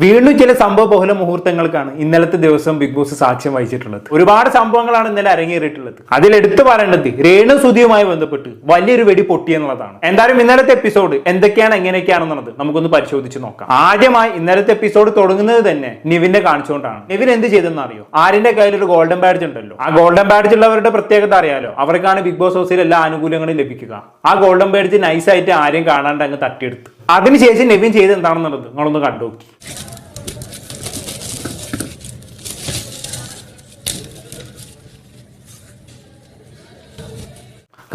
വീണ്ടും ചില സംഭവ ബഹുല മുഹൂർത്തങ്ങൾക്കാണ് ഇന്നലത്തെ ദിവസം ബിഗ് ബോസ് സാക്ഷ്യം വഹിച്ചിട്ടുള്ളത്. ഒരുപാട് സംഭവങ്ങളാണ് ഇന്നലെ അരങ്ങേറിയിട്ടുള്ളത്. അതിൽ എടുത്തു പറയേണ്ടത് രേണു സുധിയുമായി ബന്ധപ്പെട്ട് വലിയൊരു വെടി പൊട്ടി എന്നുള്ളതാണ്. എന്തായാലും ഇന്നലത്തെ എപ്പിസോഡ് എന്തൊക്കെയാണ് എങ്ങനെയൊക്കെയാണെന്നുള്ളത് നമുക്കൊന്ന് പരിശോധിച്ച് നോക്കാം. ആദ്യമായി ഇന്നലത്തെ എപ്പിസോഡ് തുടങ്ങുന്നത് തന്നെ നിവിനെ കാണിച്ചുകൊണ്ടാണ്. നിവിൻ എന്ത് ചെയ്തെന്ന് അറിയോ? ആരിന്റെ കയ്യിൽ ഒരു ഗോൾഡൻ ബാഡ്ജ് ഉണ്ടല്ലോ. ആ ഗോൾഡൻ ബാഡ്ജ് ഉള്ളവരുടെ പ്രത്യേകത അറിയാലോ. അവർക്കാണ് ബിഗ് ബോസ് ഹൗസിൽ എല്ലാ ആനുകൂല്യങ്ങളും ലഭിക്കുക. ആ ഗോൾഡൻ ബാഡ്ജ് നൈസായിട്ട് ആരെയും കാണാണ്ട് അങ്ങ് തട്ടിയെടുത്ത്. അതിനുശേഷം നെവിൻ ചെയ്ത് എന്താണെന്നുള്ളത് നിങ്ങളൊന്ന് കണ്ടു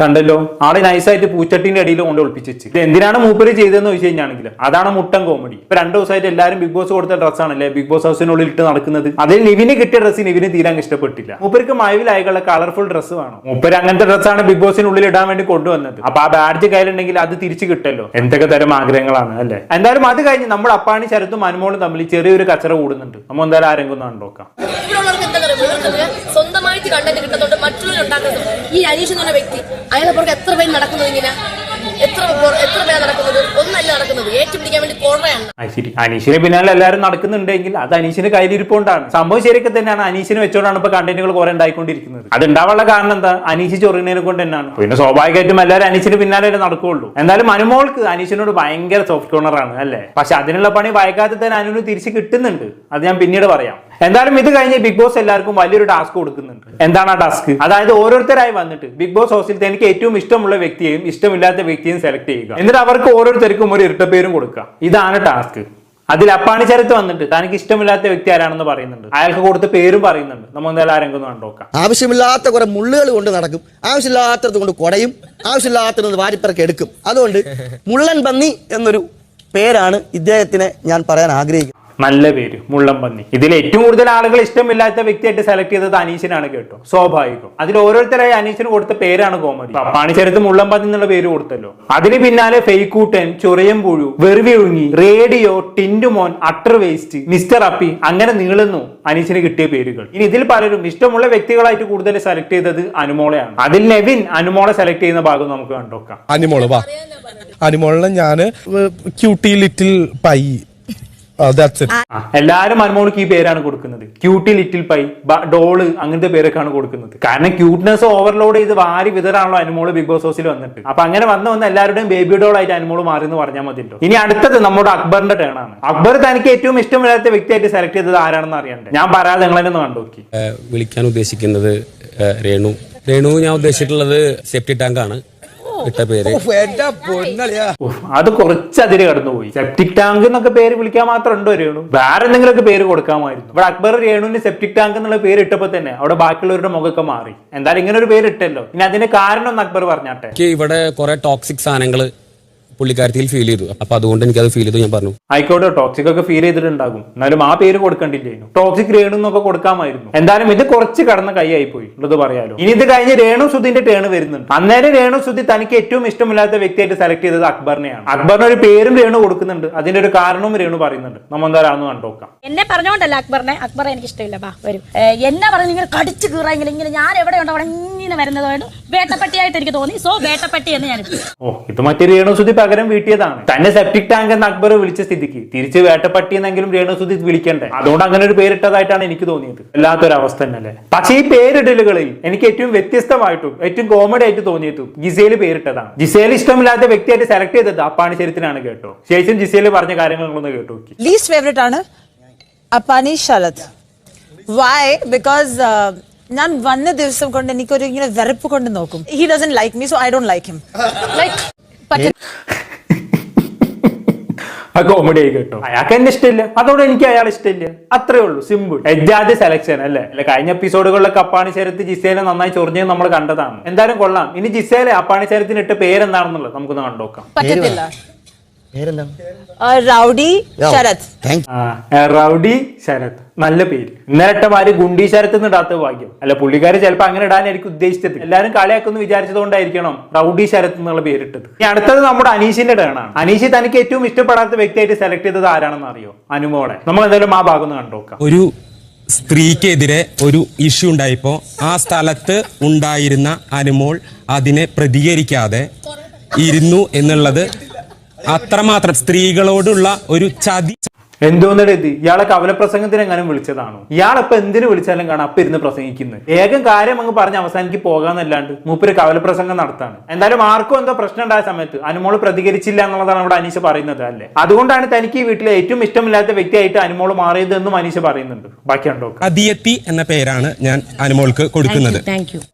കണ്ടല്ലോ? ആളെ നൈസായിട്ട് പൂച്ചട്ടിന്റെ അടിയിൽ കൊണ്ട് ഒളിപ്പിച്ച് വെച്ച്. ഇത് എന്തിനാണ് മൂപ്പര് ചെയ്തതെന്ന് ചോദിച്ചു കഴിഞ്ഞാണെങ്കിൽ അതാണ് മുട്ടൻ കോമഡി ഇപ്പൊ രണ്ടു ദിവസമായിട്ട് എല്ലാവരും ബിഗ് ബോസ് കൊടുത്ത ഡ്രസ്സാണല്ലേ ബിഗ് ബോസ് ഹൗസിനുള്ളിൽ ഇട്ട് നടക്കുന്നത്. അതിൽ നിവിന് കിട്ടിയ ഡ്രസ്സ് നിവിന് തീരാൻ ഇഷ്ടപ്പെട്ടില്ല. മൂപ്പർക്ക് മഴവിലായുള്ള കളർഫുൾ ഡ്രസ്സ് വേണം. മൂപ്പര് അങ്ങനത്തെ ഡ്രസ്സാണ് ബിഗ് ബോസിനുള്ളിൽ ഇടാൻ വേണ്ടി കൊണ്ടുവന്നത്. അപ്പൊ ആ ബാഡ്ജ് കയ്യിലുണ്ടെങ്കിൽ അത് തിരിച്ചു കിട്ടല്ലോ. എന്തൊക്കെ തരം ആഗ്രഹങ്ങളാണ് അല്ലേ? എന്തായാലും അത് കഴിഞ്ഞ് നമ്മൾ അപ്പാണി ശരത്തും അനുമോളും തമ്മിൽ ചെറിയൊരു കച്ചറ കൂടുന്നുണ്ട്. നമ്മൾ എന്തായാലും ആരെങ്കിലും നോക്കാം കണ്ടോക്കാം. സ്വന്തമായിട്ട് കണ്ടന്റ് കിട്ടുന്നുണ്ട് മറ്റുള്ളവർ ഉണ്ടാക്കുന്നത് ഈ അനീഷ് എന്ന് വ്യക്തി അയാളെ പുറകെ എത്ര പേര് നടക്കുന്നത് ഇങ്ങനെ? എത്ര നടക്കുന്നത്? ഒന്നല്ല നടക്കുന്നത്. വേണ്ടി അനീഷിന് പിന്നാലെ എല്ലാവരും നടക്കുന്നുണ്ടെങ്കിൽ അത് അനീഷിന് കയ്യിലിരിപ്പോണ്ടാണ് സംഭവം ശരിയൊക്കെ തന്നെയാണ്. അനീഷിനെ വെച്ചോണ്ടാണ് ഇപ്പൊ കണ്ടന്റുകൾ കുറെ ഉണ്ടായിക്കൊണ്ടിരിക്കുന്നത്. അത് ഉണ്ടാവാനുള്ള കാരണം എന്താ? അനീഷ് ചൊറിയുന്നതിനെ കൊണ്ട് തന്നെയാണ്. പിന്നെ സ്വാഭാവികമായിട്ടും എല്ലാവരും അനീഷിന് പിന്നാലെ നടക്കുകയുള്ളൂ. എന്തായാലും അനുമോൾക്ക് അനീഷിനോട് ഭയങ്കര സോഫ്റ്റ് കോർണർ ആണ് അല്ലേ? പക്ഷെ അതിനുള്ള പണി വായിക്കാത്ത തന്നെ അനുവിന് തിരിച്ച് കിട്ടുന്നുണ്ട്. അത് ഞാൻ പിന്നീട് പറയാം. എന്തായാലും ഇത് കഴിഞ്ഞ് ബിഗ് ബോസ് എല്ലാവർക്കും വലിയൊരു ടാസ്ക് കൊടുക്കുന്നുണ്ട്. എന്താണ് ആ ടാസ്ക് അതായത് ഓരോരുത്തരായി വന്നിട്ട് ബിഗ് ബോസ് ഹൗസിൽ തനിക്ക് ഏറ്റവും ഇഷ്ടമുള്ള വ്യക്തിയെയും ഇഷ്ടമില്ലാത്ത വ്യക്തിയും സെലക്ട് ചെയ്യുക. എന്നിട്ട് അവർക്ക് ഓരോരുത്തർക്കും ഒരു ഇരട്ടപ്പേരും കൊടുക്കുക. ഇതാണ് ടാസ്ക് അതിൽ അപ്പാണി ചരത്ത് വന്നിട്ട് തനിക്ക് ഇഷ്ടമില്ലാത്ത വ്യക്തി ആരാണെന്ന് പറയുന്നുണ്ട്. അയാൾക്ക് കൊടുത്ത പേരും പറയുന്നുണ്ട്. നമ്മൾ എന്തായാലും ആരെങ്കിലും ഒന്ന് കണ്ടോക്കാം ആവശ്യമില്ലാത്ത കുറെ മുള്ളുകൾ കൊണ്ട് നടക്കും. ആവശ്യമില്ലാത്തത് കൊണ്ട് കൊടയും. ആവശ്യമില്ലാത്തത് വാരിപ്പിറക്കി എടുക്കും. അതുകൊണ്ട് മുള്ളൻ പന്നി എന്നൊരു പേരാണ് ഇദ്ദേഹത്തിനെ ഞാൻ പറയാൻ ആഗ്രഹിക്കുന്നത്. നല്ല പേര് മുള്ളംപന്നി ഇതിൽ ഏറ്റവും കൂടുതൽ ആളുകൾ ഇഷ്ടമില്ലാത്ത വ്യക്തിയായിട്ട് സെലക്ട് ചെയ്തത് അനീഷിനാണ് കേട്ടോ. സ്വാഭാവികം. അതിൽ ഓരോരുത്തരായി അനീഷിന് കൊടുത്ത പേരാണ് കോമഡി. പപ്പാണിച്ചരത്ത് മുള്ളംപന്നി എന്നുള്ള പേര് കൊടുത്തല്ലോ. അതിന് പിന്നാലെ ഫെയ്ക്കൂട്ടൻ ചൊറിയം പുഴു വെറുവിഴുങ്ങി റേഡിയോ ടിൻഡുമോൻ അട്ടർ വേസ്റ്റ് മിസ്റ്റർ അപ്പി അങ്ങനെ നീളുന്നു അനീഷിന് കിട്ടിയ പേരുകൾ. ഇനി ഇതിൽ പലരും ഇഷ്ടമുള്ള വ്യക്തികളായിട്ട് കൂടുതൽ സെലക്ട് ചെയ്തത് അനുമോളയാണ്. അതിൽ നെവിൻ അനുമോളെ സെലക്ട് ചെയ്യുന്ന ഭാഗം നമുക്ക് കണ്ടോക്കാം അനിമോൾ വാ. അനിമോളിനെ ഞാൻ ക്യൂട്ടി ലിറ്റിൽ പൈ എല്ലാരും അനുമോൾക്ക് ഈ പേരാണ് കൊടുക്കുന്നത്. ക്യൂട്ടി ലിറ്റിൽ പൈ ഡോൾ അങ്ങനത്തെ പേരൊക്കെയാണ് കൊടുക്കുന്നത്. കാരണം ക്യൂട്ട്നെസ് ഓവർലോഡ് ചെയ്ത് വാരി വിതറാണല്ലോ അനുമോൾ ബിഗ് ബോസ് ഹൗസിൽ വന്നിട്ട്. അപ്പൊ അങ്ങനെ വന്ന വന്ന് എല്ലാവരുടെയും ബേബി ഡോൾ ആയിട്ട് അനുമോൾ മാറി എന്ന് പറഞ്ഞാൽ മതിയല്ലോ. ഇനി അടുത്തത് നമ്മുടെ അക്ബറിന്റെ ടേൺ ആണ്. അക്ബർ തനിക്ക് ഏറ്റവും ഇഷ്ടമില്ലാത്ത വ്യക്തിയായിട്ട് സെലക്ട് ചെയ്തത് ആരാണെന്ന് അറിയണ്ടേ? ഞാൻ പറയാതെ നിങ്ങൾ തന്നെ ഒന്ന് കണ്ടോക്കി വിളിക്കാൻ ഉദ്ദേശിക്കുന്നത് രേണു. രേണു ഞാൻ ഉദ്ദേശിച്ചിട്ടുള്ളത് സെപ്റ്റി ടാങ്ക് ആണ്. ഇട്ട പേര്. ഉഫ്, അത് കുറച്ച് അതിര് കടന്നുപോയി. സെപ്റ്റിക് ടാങ്ക് എന്നൊക്കെ പേര് വിളിക്കാൻ മാത്രം ഉണ്ടോ രേണു. വേറെ എന്തെങ്കിലുമൊക്കെ പേര് കൊടുക്കാമായിരുന്നു. ഇവിടെ അക്ബർ രേണുവിന് സെപ്റ്റിക് ടാങ്ക് എന്നുള്ള പേര് ഇട്ടപ്പോ തന്നെ അവിടെ ബാക്കിയുള്ളവരുടെ മുഖമൊക്കെ മാറി. എന്തായാലും ഇങ്ങനെ ഒരു പേര് ഇട്ടല്ലോ. ഇനി അതിന്റെ കാരണം ഒന്ന് അക്ബർ പറഞ്ഞാട്ടെ. ഇവിടെ കുറെ ടോക്സിക് സാധനങ്ങൾ പുള്ളിക്കാരത്തിൽ ഫീൽ ചെയ്തു. അപ്പൊ അതുകൊണ്ട് എനിക്ക് അത് ഫീൽ ചെയ്തു ഞാൻ പറഞ്ഞു. ആയിക്കോട്ടെ ടോക്സിക് ഒക്കെ ഫീൽ ചെയ്തിട്ടുണ്ടാകും. എന്നാലും ആ പേര് കൊടുക്കണ്ടില്ലായിരുന്നു ടോക്സിക് രേണു എന്നൊക്കെ കൊടുക്കാമായിരുന്നു. എന്തായാലും ഇത് കുറച്ച് കടന്ന കൈയായി പോയി ഉള്ളത് പറയാലോ. ഇനി ഇത് കഴിഞ്ഞ് രേണു സുധിന്റെ ടേൺ വരുന്നുണ്ട്. അന്നേരം രേണു സുധി തനിക്ക് ഏറ്റവും ഇഷ്ടമില്ലാത്ത വ്യക്തിയായിട്ട് സെലക്ട് ചെയ്തത് അക്ബറിനെയാണ്. അക്ബറിന് ഒരു പേരും രേണു കൊടുക്കുന്നുണ്ട്. അതിന്റെ ഒരു കാരണവും രേണു പറയുന്നുണ്ട്. നമ്മൾ എന്തായാലും കണ്ടോക്കാം എന്നെ പറഞ്ഞോണ്ടല്ല അക്ബറിനെ. അക്ബറെ എനിക്ക് ഇഷ്ടമില്ല. ബാ വരും. എന്നാ എന്നെ നിങ്ങൾ കടിച്ച് കീറാമെങ്കിൽ ഇങ്ങനെ ഞാൻ എവിടെ ഉണ്ടോ അവിടെ ഇങ്ങനെ വരുന്നതായിട്ട് വേട്ടപ്പട്ടിയായിട്ട് എനിക്ക് തോന്നി. സോ വേട്ടപ്പട്ടി എന്ന് ഞാൻ. ഓ ഇത് മറ്റേ രേണുസുതി പകരം വീട്ടിയതാണ്. തന്നെ സെപ്റ്റിക് ടാങ്ക് എന്ന് അക്ബർ വിളിച്ച സ്ഥിതിക്ക്. തിരിച്ച് വേട്ടപ്പട്ടി എന്നെങ്കിലും രേണുസുതി വിളിക്കണ്ടേ? അതുകൊണ്ട് അങ്ങനെ ഒരു പേരിട്ടതായിട്ടാണ് എനിക്ക് തോന്നിയത്. വല്ലാത്തൊരു അവസ്ഥ തന്നെയല്ലേ? പക്ഷേ ഈ പേരിടലുകളിൽ എനിക്ക് ഏറ്റവും വ്യത്യസ്തമായിട്ടും ഏറ്റവും കോമഡി ആയിട്ട് തോന്നിയതും ജിസേൽ പേരിട്ടതാണ്. ജിസേൽ ഇഷ്ടമില്ലാത്ത വ്യക്തിയായിട്ട് സെലക്ട് ചെയ്തത് അപ്പാണിച്ചേരത്തിനാണ് കേട്ടോ. ശേഷം ജിസേൽ പറഞ്ഞ കാര്യങ്ങളൊന്ന് കേട്ടു കേട്ടോ ലീസ്റ്റ് ഫേവറേറ്റ് ആണ് അപ്പാനി ശരത്. വൈ ബിക്കോസ് ഞാൻ വന്ന ദിവസം കൊണ്ട് എനിക്കൊരു ഇങ്ങനെ വെറുപ്പ് കൊണ്ട് നോക്കും. He doesn't like me so I don't like him like comedy ആയി കേട്ടോ. അയാൾക്ക് എന്നെ ഇഷ്ടമില്ല. അതോടെ എനിക്ക് അയാൾ ഇഷ്ടമില്ല. അത്രേ ഉള്ളൂ. സിമ്പിൾ എജാദ് സെലക്ഷൻ അല്ലേ? അല്ലെ കഴിഞ്ഞ എപ്പിസോഡുകളിലൊക്കെ അപ്പാണിശരത്ത് ജിസേലെ നന്നായി ചൊറിഞ്ഞത് നമ്മൾ കണ്ടതാണ്. എന്തായാലും കൊള്ളാം. ഇനി ജിസേലെ അപ്പാണി ശരത്തിന് ഇട്ട പേരെന്താണെന്നുള്ളത് നമുക്കൊന്ന് കണ്ടോക്കാം പറ്റത്തില്ല. പേരെന്താണ്? റൗഡി ശരത്. റൗഡി ശരത്. നല്ല പേര്. ഇന്നലട്ട മാര് ഗുണ്ടി ശരത്ത് ഇടാത്ത ഭാഗ്യം. അല്ല പുള്ളിക്കാര് ചിലപ്പോ അങ്ങനെ ഇടാനായിരിക്കും ഉദ്ദേശിച്ചത് എല്ലാവരും കളിയാക്കുന്നു വിചാരിച്ചതുകൊണ്ടായിരിക്കണം റൗഡി എന്നുള്ള പേരിട്ടത്. ഇനി അടുത്തത് നമ്മുടെ അനീഷിന്റെ ടേണാണ്. അനീഷ് തനിക്ക് ഏറ്റവും ഇഷ്ടപ്പെടാത്ത വ്യക്തിയായിട്ട് സെലക്ട് ചെയ്തത് ആരാണെന്ന് അറിയോ? അനുമോളെ. നമ്മൾ എന്തായാലും ആ ഭാഗം ഒന്ന് കണ്ടോക്കാം ഒരു സ്ത്രീക്കെതിരെ ഒരു ഇഷ്യൂ ഉണ്ടായപ്പോ ആ സ്ഥലത്ത് ഉണ്ടായിരുന്ന അനുമോൾ അതിനെ പ്രതികരിക്കാതെ ഇരുന്നു എന്നുള്ളത് അത്രമാത്രം സ്ത്രീകളോടുള്ള ഒരു ചതി എന്തോന്നിട്ട്? ഇത് ഇയാളെ കവലപ്രസംഗത്തിന് എങ്ങനെ വിളിച്ചതാണോ? ഇയാളിപ്പോ എന്തിനു വിളിച്ചാലും കാണാം. അപ്പൊ ഇരുന്ന് പ്രസംഗിക്കുന്നത് ഏകം കാര്യം അങ്ങ് പറഞ്ഞ് അവസാനിക്ക് പോകാന്നല്ലാണ്ട് മൂപ്പര് കവലപ്രസംഗം നടത്താണ്. എന്തായാലും ആർക്കും എന്തോ പ്രശ്നം ഉണ്ടായ സമയത്ത് അനുമോൾ പ്രതികരിച്ചില്ല എന്നുള്ളതാണ് അവിടെ അനീഷ പറയുന്നത് അല്ലേ? അതുകൊണ്ടാണ് തനിക്ക് ഈ വീട്ടിലെ ഏറ്റവും ഇഷ്ടമില്ലാത്ത വ്യക്തിയായിട്ട് അനുമോൾ മാറിയതെന്നും അനീഷ പറയുന്നുണ്ട്. ബാക്കിയുണ്ടോ അതിയത്തി എന്ന പേരാണ് ഞാൻ അനുമോൾക്ക് കൊടുക്കുന്നത്.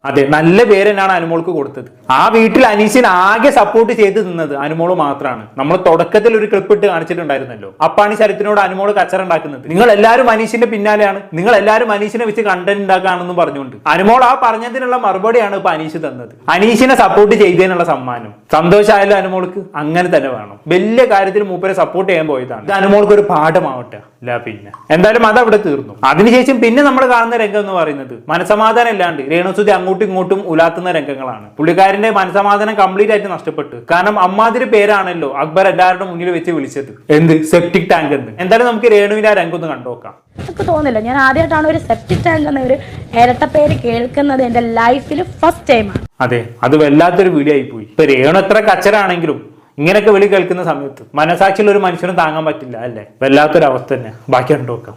അതെ നല്ല പേര് തന്നെയാണ് അനുമോൾക്ക് കൊടുത്തത്. ആ വീട്ടിൽ അനീഷിന് ആകെ സപ്പോർട്ട് ചെയ്ത് നിന്നത് അനുമോൾ മാത്രമാണ് നമ്മൾ തുടക്കത്തിൽ ഒരു ക്ലിപ്പ് ഇട്ട് കാണിച്ചിട്ടുണ്ടായിരുന്നല്ലോ. അപ്പാണ് ഈ ശരത്തിനോട് അനുമോൾ കച്ചറ ഉണ്ടാക്കുന്നത്. നിങ്ങൾ എല്ലാവരും അനീഷിന്റെ പിന്നാലെയാണ്. നിങ്ങൾ എല്ലാവരും അനീഷിനെ വെച്ച് കണ്ടന്റ് ഉണ്ടാക്കാണെന്നും പറഞ്ഞുകൊണ്ട്. അനുമോൾ ആ പറഞ്ഞതിനുള്ള മറുപടിയാണ് ഇപ്പൊ അനീഷ് തന്നത്. അനീഷിനെ സപ്പോർട്ട് ചെയ്തതിനുള്ള സമ്മാനം. സന്തോഷമായാലും അനുമോൾക്ക്. അങ്ങനെ തന്നെ വേണം. വലിയ കാര്യത്തിൽ മൂപ്പരെ സപ്പോർട്ട് ചെയ്യാൻ പോയതാണ്. ഇത് അനുമോൾക്ക് ഒരു പാഠമാവട്ടെ. ഇല്ല പിന്നെ. എന്തായാലും അത് അവിടെ തീർന്നു. അതിനുശേഷം പിന്നെ നമ്മൾ കാണുന്ന രംഗം എന്ന് പറയുന്നത് മനസമാധാനം ഇല്ലാണ്ട് രേണുസുതി അങ്ങോട്ടും ഇങ്ങോട്ടും ഉലാത്തുന്ന രംഗങ്ങളാണ്. പുള്ളിക്കാരന്റെ മനസമാധാനം കംപ്ലീറ്റ് ആയിട്ട് നഷ്ടപ്പെട്ടു. കാരണം അമ്മാതിരി പേരാണല്ലോ അക്ബർ എല്ലാവരുടെ മുന്നിൽ വെച്ച് വിളിച്ചത്. എന്ത്? സെപ്റ്റിക് ടാങ്ക് എന്ന്. എന്തായാലും നമുക്ക് രേണുവിനെ ആ രംഗം ഒന്ന് കണ്ടുനോക്കാം. എനിക്ക് തോന്നില്ല ഞാൻ ആദ്യമായിട്ടാണ് ഒരു സെപ്റ്റിക് ടാങ്ക് എന്ന ഒരു ഇരട്ടപ്പേര് കേൾക്കുന്നത് എന്റെ ലൈഫിൽ ഫസ്റ്റ് ടൈമാണ് അതെ അത് വല്ലാത്തൊരു വീഡിയോ ആയി പോയി ഇപ്പൊ രേണു എത്ര കച്ചറാണെങ്കിലും ഇങ്ങനെയൊക്കെ വിളി കേൾക്കുന്ന സമയത്ത് മനസാക്ഷിയുള്ള ഒരു മനുഷ്യനും താങ്ങാൻ പറ്റില്ല അല്ലേ? വല്ലാത്തൊരു അവസ്ഥ തന്നെ. ബാക്കി കണ്ടുനോക്കാം.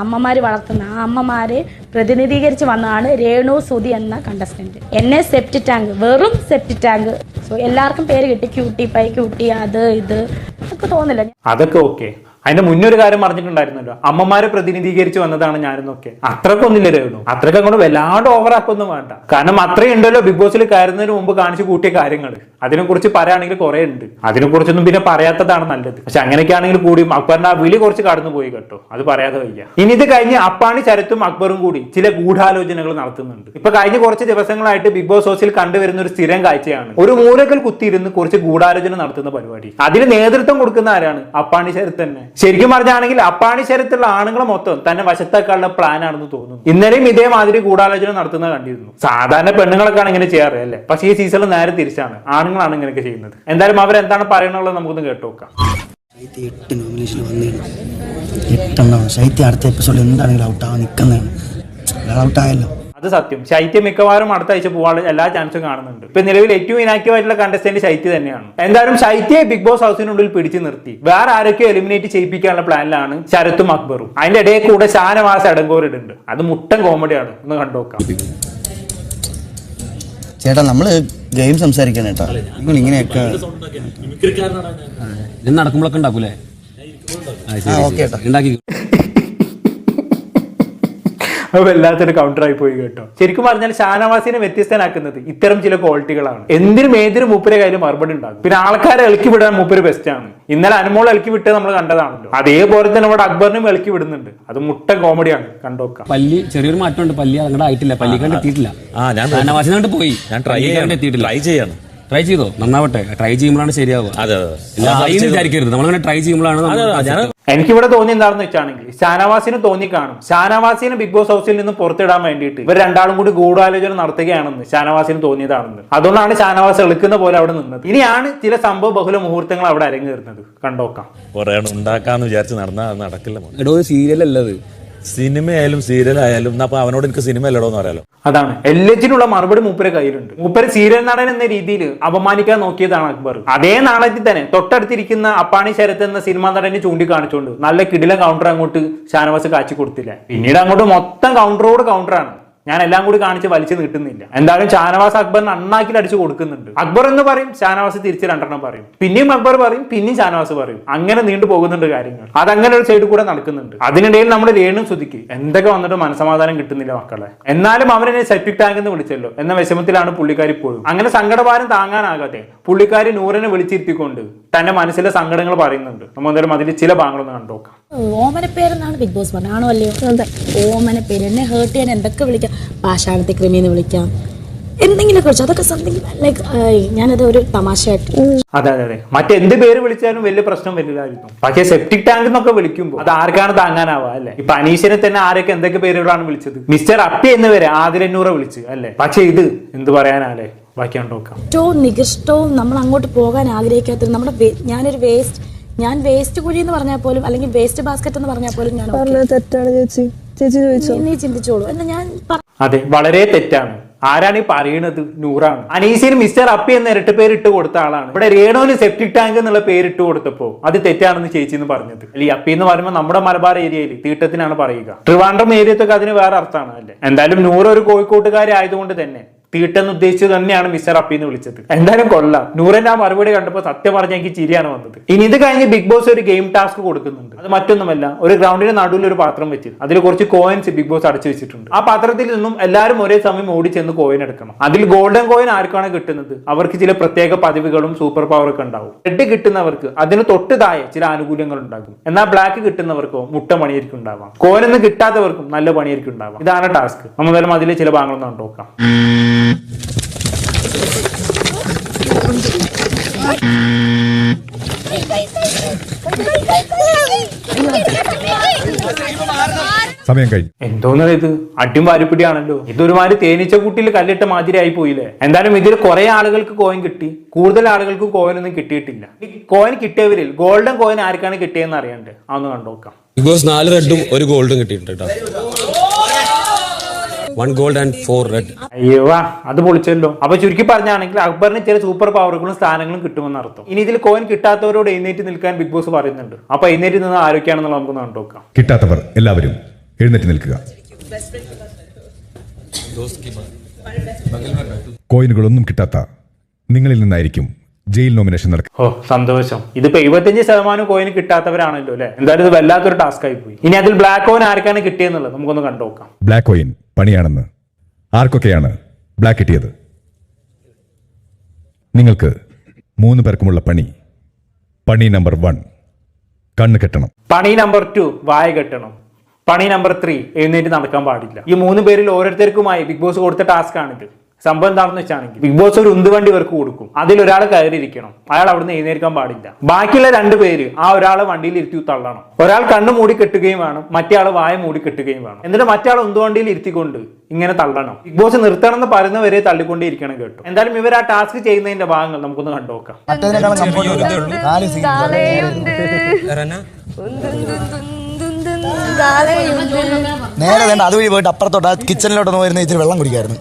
അമ്മമാര് വളർത്തുന്ന ആ അമ്മമാരെ പ്രതിനിധീകരിച്ച് വന്നതാണ് രേണു സുതി എന്ന കണ്ടസ്റ്റന്റ് എന്നെ സെപ്റ്റി ടാങ്ക് വെറും സെപ്റ്റി ടാങ്ക്. സോ എല്ലാവർക്കും പേര് കിട്ടി. ക്യൂട്ടി പൈ ക്യൂട്ടി അത് ഇത്. എനിക്ക് തോന്നില്ല അതൊക്കെ ഓക്കെ അതിന്റെ മുന്നൊരു കാര്യം പറഞ്ഞിട്ടുണ്ടായിരുന്നല്ലോ അമ്മമാരെ പ്രതിനിധീകരിച്ച് വന്നതാണ് ഞാനെന്നൊക്കെ. അത്രക്കൊന്നുമില്ല രേണു അത്രയ്ക്ക് അങ്ങോട്ട് വല്ലാണ്ട് ഓവറാക്കൊന്നും വേണ്ട. കാരണം അത്രയും ഉണ്ടല്ലോ ബിഗ് ബോസിൽ കയറുന്നതിന് മുമ്പ് കാണിച്ചു കൂട്ടിയ കാര്യങ്ങൾ അതിനെ കുറിച്ച് പറയുകയാണെങ്കിൽ കുറെ ഉണ്ട്. അതിനെ കുറിച്ചൊന്നും പിന്നെ പറയാത്തതാണ് നല്ലത്. പക്ഷെ അങ്ങനെയൊക്കെ ആണെങ്കിൽ കൂടിയും അക്ബറിന്റെ ആ വിളി കുറച്ച് കടന്നു പോയി കേട്ടോ. അത് പറയാതെ വയ്യ. ഇനി ഇത് കഴിഞ്ഞ് അപ്പാണി ശരത്തും അക്ബറും കൂടി ചില ഗൂഢാലോചനകൾ നടത്തുന്നുണ്ട്. ഇപ്പൊ കഴിഞ്ഞ കുറച്ച് ദിവസങ്ങളായിട്ട് ബിഗ് ബോസ് ഹൗസിൽ കണ്ടുവരുന്ന ഒരു സ്ഥിരം കാഴ്ചയാണ്. ഒരു മൂലക്കൽ കുത്തിയിരുന്ന് കുറച്ച് ഗൂഢാലോചന നടത്തുന്ന പരിപാടി. അതിന് നേതൃത്വം കൊടുക്കുന്ന ആരാണ്? അപ്പാണി ശരത്ത് തന്നെ ശരിക്കും പറഞ്ഞാണെങ്കിൽ അപ്പാണി ശരത്തുള്ള ആണുങ്ങൾ മൊത്തം തന്നെ വശത്തേക്കാളുടെ പ്ലാൻ ആണെന്ന് തോന്നുന്നു. ഇന്നലെയും ഇതേമാതിരി ഗൂഢാലോചന നടത്തുന്നത് കണ്ടിരുന്നു. സാധാരണ പെണ്ണുങ്ങളൊക്കെയാണ് ഇങ്ങനെ ചെയ്യാറ് അല്ലേ? പക്ഷേ ഈ സീസണിൽ നേരെ തിരിച്ചാണ്. ആണുങ്ങളാണ് ഇങ്ങനെയൊക്കെ ചെയ്യുന്നത്. എന്തായാലും അവരെന്താണ് പറയണുള്ളത് നമുക്കൊന്ന് കേട്ടു നോക്കാം. ശൈത്യ എട്ട് നോമിനേഷൻ വന്നേണ് എട്ടെണ്ണമാണ്. എപ്പിസോഡിൽ എന്താണെങ്കിലും ഔട്ടാവാൻ നിൽക്കുന്നതാണ്. ഔട്ടായല്ലോ അത് സത്യം. ശൈത്യം മിക്കവാറും അടുത്ത ആഴ്ച പോകാനുള്ള എല്ലാ ചാൻസും കാണുന്നുണ്ട്. ഇപ്പൊ നിലവിൽ ഏറ്റവും ഇനാക്റ്റീവ് ആയിട്ടുള്ള കണ്ടസ്റ്റന്റ് ശൈത്യ തന്നെയാണ്. എന്തായാലും ശൈത്യയെ ബിഗ് ബോസ് ഹൗസിനുള്ളിൽ പിടിച്ചു നിർത്തി. വേറെ ആരൊക്കെ എലിമിനേറ്റ് ചെയ്യിപ്പിക്കാനുള്ള പ്ലാനിലാണ് ശരത്തും അക്ബറും. അതിന്റെ ഇടയിൽ കൂടെ ശാനവാസ അടങ്കോരിടുണ്ട് അത് മുട്ടൻ കോമഡിയാണ് ഒന്ന് കണ്ടുനോക്കാം ചേട്ടാ നമ്മൾ ഗെയിം സംസാരിക്കണം കേട്ടോ. നിങ്ങൾ ഇങ്ങനെയൊക്കെ. ഇത് നടക്കുമ്പോഴൊക്കെ ഉണ്ടാക്കൂലേ. ഉണ്ടാക്കി വല്ലാത്തൊരു കൗണ്ടർ ആയി പോയി കേട്ടോ. ശരിക്കും പറഞ്ഞാൽ ഷാനവാസിനെ വ്യത്യസ്തനാക്കുന്നത് ഇത്തരം ചില ക്വാളിറ്റികളാണ് എന്തിനും ഏതിനും മൂപ്പരെ കാര്യം മറുപടി ഉണ്ടാകും. പിന്നെ ആൾക്കാരെ ഇളക്കി വിടാൻ മൂപ്പര് ബെസ്റ്റ് ആണ്. ഇന്നലെ അനുമോൾ ഇളക്കി വിട്ടത് നമ്മൾ കണ്ടതാണല്ലോ. അതേപോലെ തന്നെ ഇവിടെ അക്ബറിനും ഇളക്കി വിടുന്നുണ്ട്. അത് മുട്ട കോമഡിയാണ് കണ്ടോക്കാം പല്ലി ചെറിയൊരു മാറ്റമുണ്ട്. പല്ലി അങ്ങോട്ട് ആയിട്ടില്ല. പല്ലി കണ്ടെത്തിയിട്ടില്ല ആ, ഞാൻ ഷാനവാസിനെ കണ്ട് പോയി. ഞാൻ ട്രൈ ചെയ്യാൻ എത്തിയിട്ടില്ല. ട്രൈ ചെയ്യാണ്. ട്രൈ ചെയ്തോ? നന്നാവട്ടെ. ട്രൈ ചെയ്യുമ്പോഴാണ് ശരിയാവുക. അതെ, അതെ. വിചാരിക്കരുത്. നമ്മളങ്ങനെ ട്രൈ ചെയ്യുമ്പോഴാണ് എനിക്കിവിടെ തോന്നി എന്താണെന്ന് വെച്ചാണെങ്കിൽ ഷാനവാസിന് തോന്നി കാണും ഷാനവാസിനെ ബിഗ് ബോസ് ഹൗസിൽ നിന്ന് പുറത്തിടാൻ വേണ്ടിയിട്ട് ഇവർ രണ്ടാളും കൂടി ഗൂഢാലോചന നടത്തുകയാണെന്ന് ഷാനവാസിന് തോന്നിയതാണെന്ന്. അതുകൊണ്ടാണ് ഷാനവാസ് എളുക്കുന്ന പോലെ അവിടെ നിന്നത്. ഇനിയാണ് ചില സംഭവ ബഹുല മുഹൂർത്തങ്ങൾ അവിടെ അരങ്ങേറുന്നത്. കണ്ടോക്കാം. കുറെ ഉണ്ടാക്കാന്ന് വിചാരിച്ച് നടന്നാൽ നടക്കില്ല. എടോ സീരിയൽ അല്ലത്. സിനിമയായാലും സീരിയലായാലും എന്നാ അപ്പൊ അവനോട് എനിക്ക് സിനിമ അല്ലടോ എന്ന് പറയാലോ. അതാണ്. എല്ലാറ്റിനുള്ള മറുപടി മൂപ്പരെ കയ്യിലുണ്ട്. മൂപ്പര് സീരിയൽ നടൻ എന്ന രീതിയിൽ അപമാനിക്കാൻ നോക്കിയതാണ് അക്ബർ. അതേ നാളത്തിൽ തന്നെ തൊട്ടടുത്തിരിക്കുന്ന അപ്പാണി ശരത്ത് എന്ന സിനിമാ നടനെ ചൂണ്ടിക്കാണിച്ചുകൊണ്ട് നല്ല കിടില കൗണ്ടർ അങ്ങോട്ട് ഷാനവാസ് കാച്ചി കൊടുത്തില്ല? പിന്നീട് അങ്ങോട്ട് മൊത്തം കൗണ്ടറോട് കൗണ്ടറാണ് ഞാൻ എല്ലാം കൂടി കാണിച്ച് വലിച്ചു നീട്ടുന്നില്ല. എന്തായാലും ഷാനവാസ് അക്ബറിന് അണ്ണാക്കിൽ അടിച്ചു കൊടുക്കുന്നുണ്ട്. അക്ബർ എന്ന് പറയും ഷാനവാസ് തിരിച്ച് രണ്ടെണ്ണം പറയും. പിന്നെയും അക്ബർ പറയും പിന്നെയും ഷാനവാസ് പറയും. അങ്ങനെ നീണ്ടു പോകുന്നുണ്ട് കാര്യങ്ങൾ. അതങ്ങനെ ഒരു സൈഡിൽ കൂടെ നടക്കുന്നുണ്ട്. അതിനിടയിൽ നമ്മുടെ രേണു സുതിക്ക് എന്തൊക്കെ വന്നിട്ട് മനസമാധാനം കിട്ടുന്നില്ല മക്കളെ? എന്നാലും അവരെന്നെ സെപ്റ്റിക് ടാങ്ക് എന്ന് വിളിച്ചല്ലോ. എന്ന വിഷമത്തിലാണ് പുള്ളിക്കാരി പോലും അങ്ങനെ സങ്കടഭാരം താങ്ങാനാകാതെ പുള്ളിക്കാരി നൂറിനെ വിളിച്ചിരുത്തിക്കൊണ്ട് തന്റെ മനസ്സിലെ സങ്കടങ്ങൾ പറയുന്നുണ്ട്. നമ്മൾ എന്തായാലും അതിന്റെ ചില ഭാഗങ്ങളൊന്ന് കണ്ടുനോക്കാം. ഓമന പേരെന്നാണ് ബിഗ് ബോസ് പറഞ്ഞത്. ആണോ അല്ലയോ? ഓമനപ്പേര്. പേര് എന്നെ ഹേർട്ട് ചെയ്യാൻ എന്തൊക്കെ വിളിക്കാം? പാഷാണത്തെ ക്രിമിന്ന് വിളിക്കാം. എന്തെങ്കിലും കുറിച്ച് അതൊക്കെ സംതിങ് ലൈക്ക് ഞാനത് ഒരു തമാശയായിട്ട്. അതെ അതെ അതെ. മറ്റെന്ത് പേര് വിളിച്ചാലും വലിയ പ്രശ്നം വരില്ലായിരുന്നു പക്ഷേ സെപ്റ്റിക് ടാങ്ക് എന്നൊക്കെ വിളിക്കുമ്പോൾ അത് ആർക്കാണ് താങ്ങാനാവുക അല്ലെ? ഇപ്പൊ അനീഷിനെ തന്നെ ആരൊക്കെ എന്തൊക്കെ പേരുകളാണ് വിളിച്ചത്? മിസ്റ്റർ അപ്പി എന്നിവരെ ആതിരന്നൂറെ വിളിച്ച് അല്ലെ? പക്ഷെ ഇത് എന്ത് പറയാനാലേ? ബാക്കി നോക്കാം. ഏറ്റവും നികഷ്ടവും നമ്മൾ അങ്ങോട്ട് പോകാൻ ആഗ്രഹിക്കാത്തത് നമ്മുടെ ഞാനൊരു വേസ്റ്റ് ഞാൻ വേസ്റ്റ് കുഴി എന്ന് പറഞ്ഞാൽ പോലും അല്ലെങ്കിൽ വേസ്റ്റ് ബാസ്ക്കറ്റ് എന്ന് പറഞ്ഞാൽ പോലും ഞാൻ പറഞ്ഞ തെറ്റാണ് ചേച്ചി. ചേച്ചി ചോദിച്ചു? നീ- ചിന്തിച്ചോളൂ. എന്ന് ഞാൻ അതെ വളരെ തെറ്റാണ്. ആരാണ് ഈ പറയണത്? നൂറാണ്. അനീസിന് മിസ്റ്റർ അപ്പി എന്ന ഇരട്ട പേര് ഇട്ട് കൊടുത്ത ആളാണ്. ഇവിടെ രേണുവിന് സെപ്റ്റിക് ടാങ്ക് എന്നുള്ള പേരിട്ട് ഇട്ട് കൊടുത്തപ്പോ അത് തെറ്റാണെന്ന് ചേച്ചി എന്ന് പറഞ്ഞത്. അല്ലെ അപ്പി എന്ന് പറയുമ്പോൾ നമ്മുടെ മലബാർ ഏരിയയിൽ തീട്ടത്തിനാണ് പറയുക. ട്രിവാൻഡ്രം ഏരിയത്തൊക്കെ അതിന് വേറെ അർത്ഥമാണ് അല്ലേ? എന്തായാലും നൂറ് ഒരു കോഴിക്കോട്ടുകാരി ആയതുകൊണ്ട് തന്നെ തീട്ടെന്ന് ഉദ്ദേശിച്ചത് തന്നെയാണ് മിസ്റ്റർ അപ്പി എന്ന് വിളിച്ചത്. എന്തായാലും കൊള്ളാം. നൂറിന്റെ ആ മറുപടി കണ്ടപ്പോൾ സത്യം പറഞ്ഞ എനിക്ക് ചിരിയാണ് വന്നത്. ഇനി ഇത് കഴിഞ്ഞ് ബിഗ് ബോസ് ഒരു ഗെയിം ടാസ്ക് കൊടുക്കുന്നുണ്ട്. അത് മറ്റൊന്നുമല്ല ഒരു ഗ്രൗണ്ടിന്റെ നടുവിൽ ഒരു പാത്രം വെച്ച് അതിൽ കുറച്ച് കോയിൻസ് ബിഗ് ബോസ് അടച്ചു വെച്ചിട്ടുണ്ട്. ആ പാത്രത്തിൽ നിന്നും എല്ലാവരും ഒരേ സമയം ഓടി ചെന്ന് കോയിൻ എടുക്കണം. അതിൽ ഗോൾഡൻ കോയിൻ ആർക്കാണ് കിട്ടുന്നത്? അവർക്ക് ചില പ്രത്യേക പദവികളും സൂപ്പർ പവർ ഒക്കെ ഉണ്ടാവും. റെഡ് കിട്ടുന്നവർക്ക് അതിന് തൊട്ട് താഴെ ചില ആനുകൂല്യങ്ങൾ ഉണ്ടാകും. എന്നാൽ ബ്ലാക്ക് കിട്ടുന്നവർക്കോ മുട്ട പണിയായിരിക്കും ഉണ്ടാവാം. കോയിൻ ഒന്നും കിട്ടാത്തവർക്കും നല്ല പണിയായിരിക്കും ഉണ്ടാവാം. ഇതാണ് ടാസ്ക്. നമ്മൾ അതിലെ ചില ഭാഗങ്ങളൊന്നും നോക്കാം. സമയം കഴിഞ്ഞു. എന്തോന്നത് ഇത് അടിയും വാരിപ്പിടിയാണല്ലോ. ഇതൊരുമാതിരി തേനീച്ച കൂട്ടിൽ കല്ലിട്ട മാതിരി ആയി പോയില്ലേ? എന്തായാലും ഇതിൽ കുറെ ആളുകൾക്ക് കോയിൻ കിട്ടി. കൂടുതൽ ആളുകൾക്ക് കോയിൻ ഒന്നും കിട്ടിയിട്ടില്ല. കോയിൻ കിട്ടിയവരിൽ ഗോൾഡൻ കോയിൻ ആർക്കാണ് കിട്ടിയെന്ന് അറിയണ്ടേ. അതൊന്ന് കണ്ടോക്കാം ബിഗ് ബോസ് നാല് റെഡും ഒരു ഗോൾഡും കിട്ടിയിട്ടുണ്ട് കേട്ടോ one gold and four red അയ്യോ വാ അത് പൊളിച്ചല്ലോ. അപ്പൊ ചുരുക്കി പറഞ്ഞാണെങ്കിൽ അക്ബറിന് ചില സൂപ്പർ പവറുകളും സ്ഥാനങ്ങളും കിട്ടുമെന്ന് അർത്ഥം. ഇനി ഇതിൽ കോയിൻ കിട്ടാത്തവരോട് എഴുന്നേറ്റ് നിൽക്കാൻ ബിഗ് ബോസ് പറയുന്നുണ്ട്. അപ്പൊ എഴുന്നേറ്റ് നിന്ന് ആരൊക്കെയാണെന്നുള്ള നമുക്ക് കണ്ടോക്കാം കിട്ടാത്തവർ എല്ലാവരും എഴുന്നേറ്റ് നിൽക്കുക. കോയിനുകളൊന്നും കിട്ടാത്ത നിങ്ങളിൽ നിന്നായിരിക്കും ജയിൽ നോമിനേഷൻ നടക്കും. ഓ സന്തോഷം. ഇതിപ്പോ ഇരുപത്തിയഞ്ച് ശതമാനം കോയിൻ കിട്ടാത്തവരാണല്ലോ അല്ലെ? എന്തായാലും ഇത് വല്ലാത്തൊരു ടാസ്ക് ആയി പോയി. ഇനി അതിൽ ബ്ലാക്ക് കോയിൻ ആർക്കാണ് കിട്ടിയെന്നുള്ളത് നമുക്കൊന്ന് കണ്ടു നോക്കാം. ബ്ലാക്ക് കോയിൻ പണിയാണെന്ന്. ആർക്കൊക്കെയാണ് ബ്ലാക്ക് കിട്ടിയത്? നിങ്ങൾക്ക് മൂന്ന് പേർക്കുമുള്ള പണി. പണി നമ്പർ വൺ കണ്ണ് കെട്ടണം. പണി നമ്പർ ടു വായ കെട്ടണം. പണി നമ്പർ ത്രീ എഴുന്നേറ്റ് നടക്കാൻ പാടില്ല. ഈ മൂന്ന് പേരിൽ ഓരോരുത്തർക്കുമായി ബിഗ് ബോസ് കൊടുത്ത ടാസ്ക് ആണിത്. സംഭവം എന്താണെന്ന് വെച്ചാണെങ്കിൽ ബിഗ് ബോസ് ഒരു ഉന്തുവണ്ടി ഇവർക്ക് കൊടുക്കും. അതിൽ ഒരാൾ കയറിയിരിക്കണം. അയാൾ അവിടുന്ന് എഴുന്നേൽക്കാൻ പാടില്ല. ബാക്കിയുള്ള രണ്ടു പേര് ആ ഒരാളെ വണ്ടിയിൽ ഇരുത്തി തള്ളണം. ഒരാൾ കണ്ണ് മൂടി കെട്ടുകയും വേണം മറ്റേ ആൾ വായ മൂടി കെട്ടുകയും വേണം. എന്നിട്ട് മറ്റേ ആൾ ഉന്തുവണ്ടിയിൽ ഇരുത്തിക്കൊണ്ട് ഇങ്ങനെ തള്ളണം. ബിഗ് ബോസ് നിർത്തണം എന്ന് പറയുന്നവരെ തള്ളിക്കൊണ്ടേ ഇരിക്കണം കേട്ടോ. എന്തായാലും ഇവർ ആ ടാസ്ക് ചെയ്യുന്നതിന്റെ ഭാഗങ്ങൾ നമുക്കൊന്ന് കണ്ടുനോക്കാം. നേരെ വേണ്ട അതുവഴി പോയിട്ട് അപ്പുറത്തോട്ട് കിച്ചണിലോട്ടൊന്ന് വരുന്ന ഇച്ചിരി വെള്ളം കുടിക്കായിരുന്നു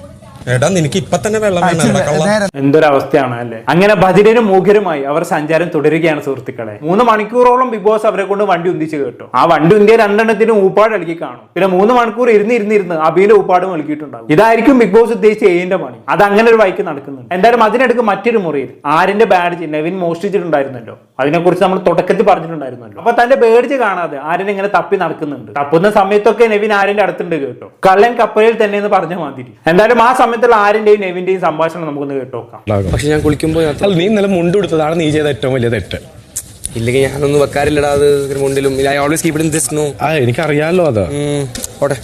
എടാ നിനക്ക് ഇപ്പൊ തന്നെ വെള്ളം വേണം. എന്തൊരവസ്ഥയാണ് അല്ലേ? അങ്ങനെ ബധിരനും മൂഖരുമായി അവർ സഞ്ചാരം തുടരുകയാണ് സുഹൃത്തുക്കളെ. മൂന്ന് മണിക്കൂറോളം ബിഗ് ബോസ് അവരെ കൊണ്ട് വണ്ടി ഉന്തിച്ച് കേട്ടു. ആ വണ്ടി ഉന്തിയ രണ്ടെണ്ണത്തിന് ഊപ്പാട് ഇളകി കാണും. പിന്നെ മൂന്ന് മണിക്കൂർ ഇരുന്ന് ഇരുന്നിരുന്ന് അബിയിലെ ഊപ്പാടും നൽകിയിട്ടുണ്ടാവും ഇതായിരിക്കും ബിഗ് ബോസ് ഉദ്ദേശിച്ച എയിന്റെ പണി. അത് അങ്ങനെ ഒരു വൈക്ക് നടക്കുന്നുണ്ട്. എന്തായാലും അതിനടുക്ക് മറ്റൊരു മുറിയിൽ ആരിന്റെ ബാഡ്ജ് നെവിൻ മോഷ്ടിച്ചിട്ടുണ്ടായിരുന്നല്ലോ. അതിനെക്കുറിച്ച് നമ്മൾ തുടക്കത്തിൽ പറഞ്ഞിട്ടുണ്ടായിരുന്നല്ലോ. അപ്പൊ തന്റെ ബേഡ്ജ് കാണാതെ ആരും ഇങ്ങനെ തപ്പി നടക്കുന്നുണ്ട്. തപ്പുന്ന സമയത്തൊക്കെ നെവിൻ ആരിന്റെ അടുത്തുണ്ട് കേട്ടോ. കള്ളൻ കപ്പലിൽ തന്നെ എന്ന് പറഞ്ഞ മാതിരി. എന്തായാലും ആ സമയത്തുള്ള ആരിന്റെയും നെവിന്റെയും സംഭാഷണം നമുക്കൊന്ന് കേട്ടോക്കാം. പക്ഷെ ഞാൻ കുളിക്കുമ്പോൾ അല്ല, നീ നല്ല മുണ്ട് കൊടുത്തതാണ് നീ ചെയ്ത ഏറ്റവും വലിയ തെറ്റ്. ഇല്ലെങ്കിൽ ഞാനൊന്നും വെക്കാറില്ലടാ അത് മുണ്ടിലും. I always keep in this no ആ എനിക്കറിയാലോ അത്. ഓട്ടെ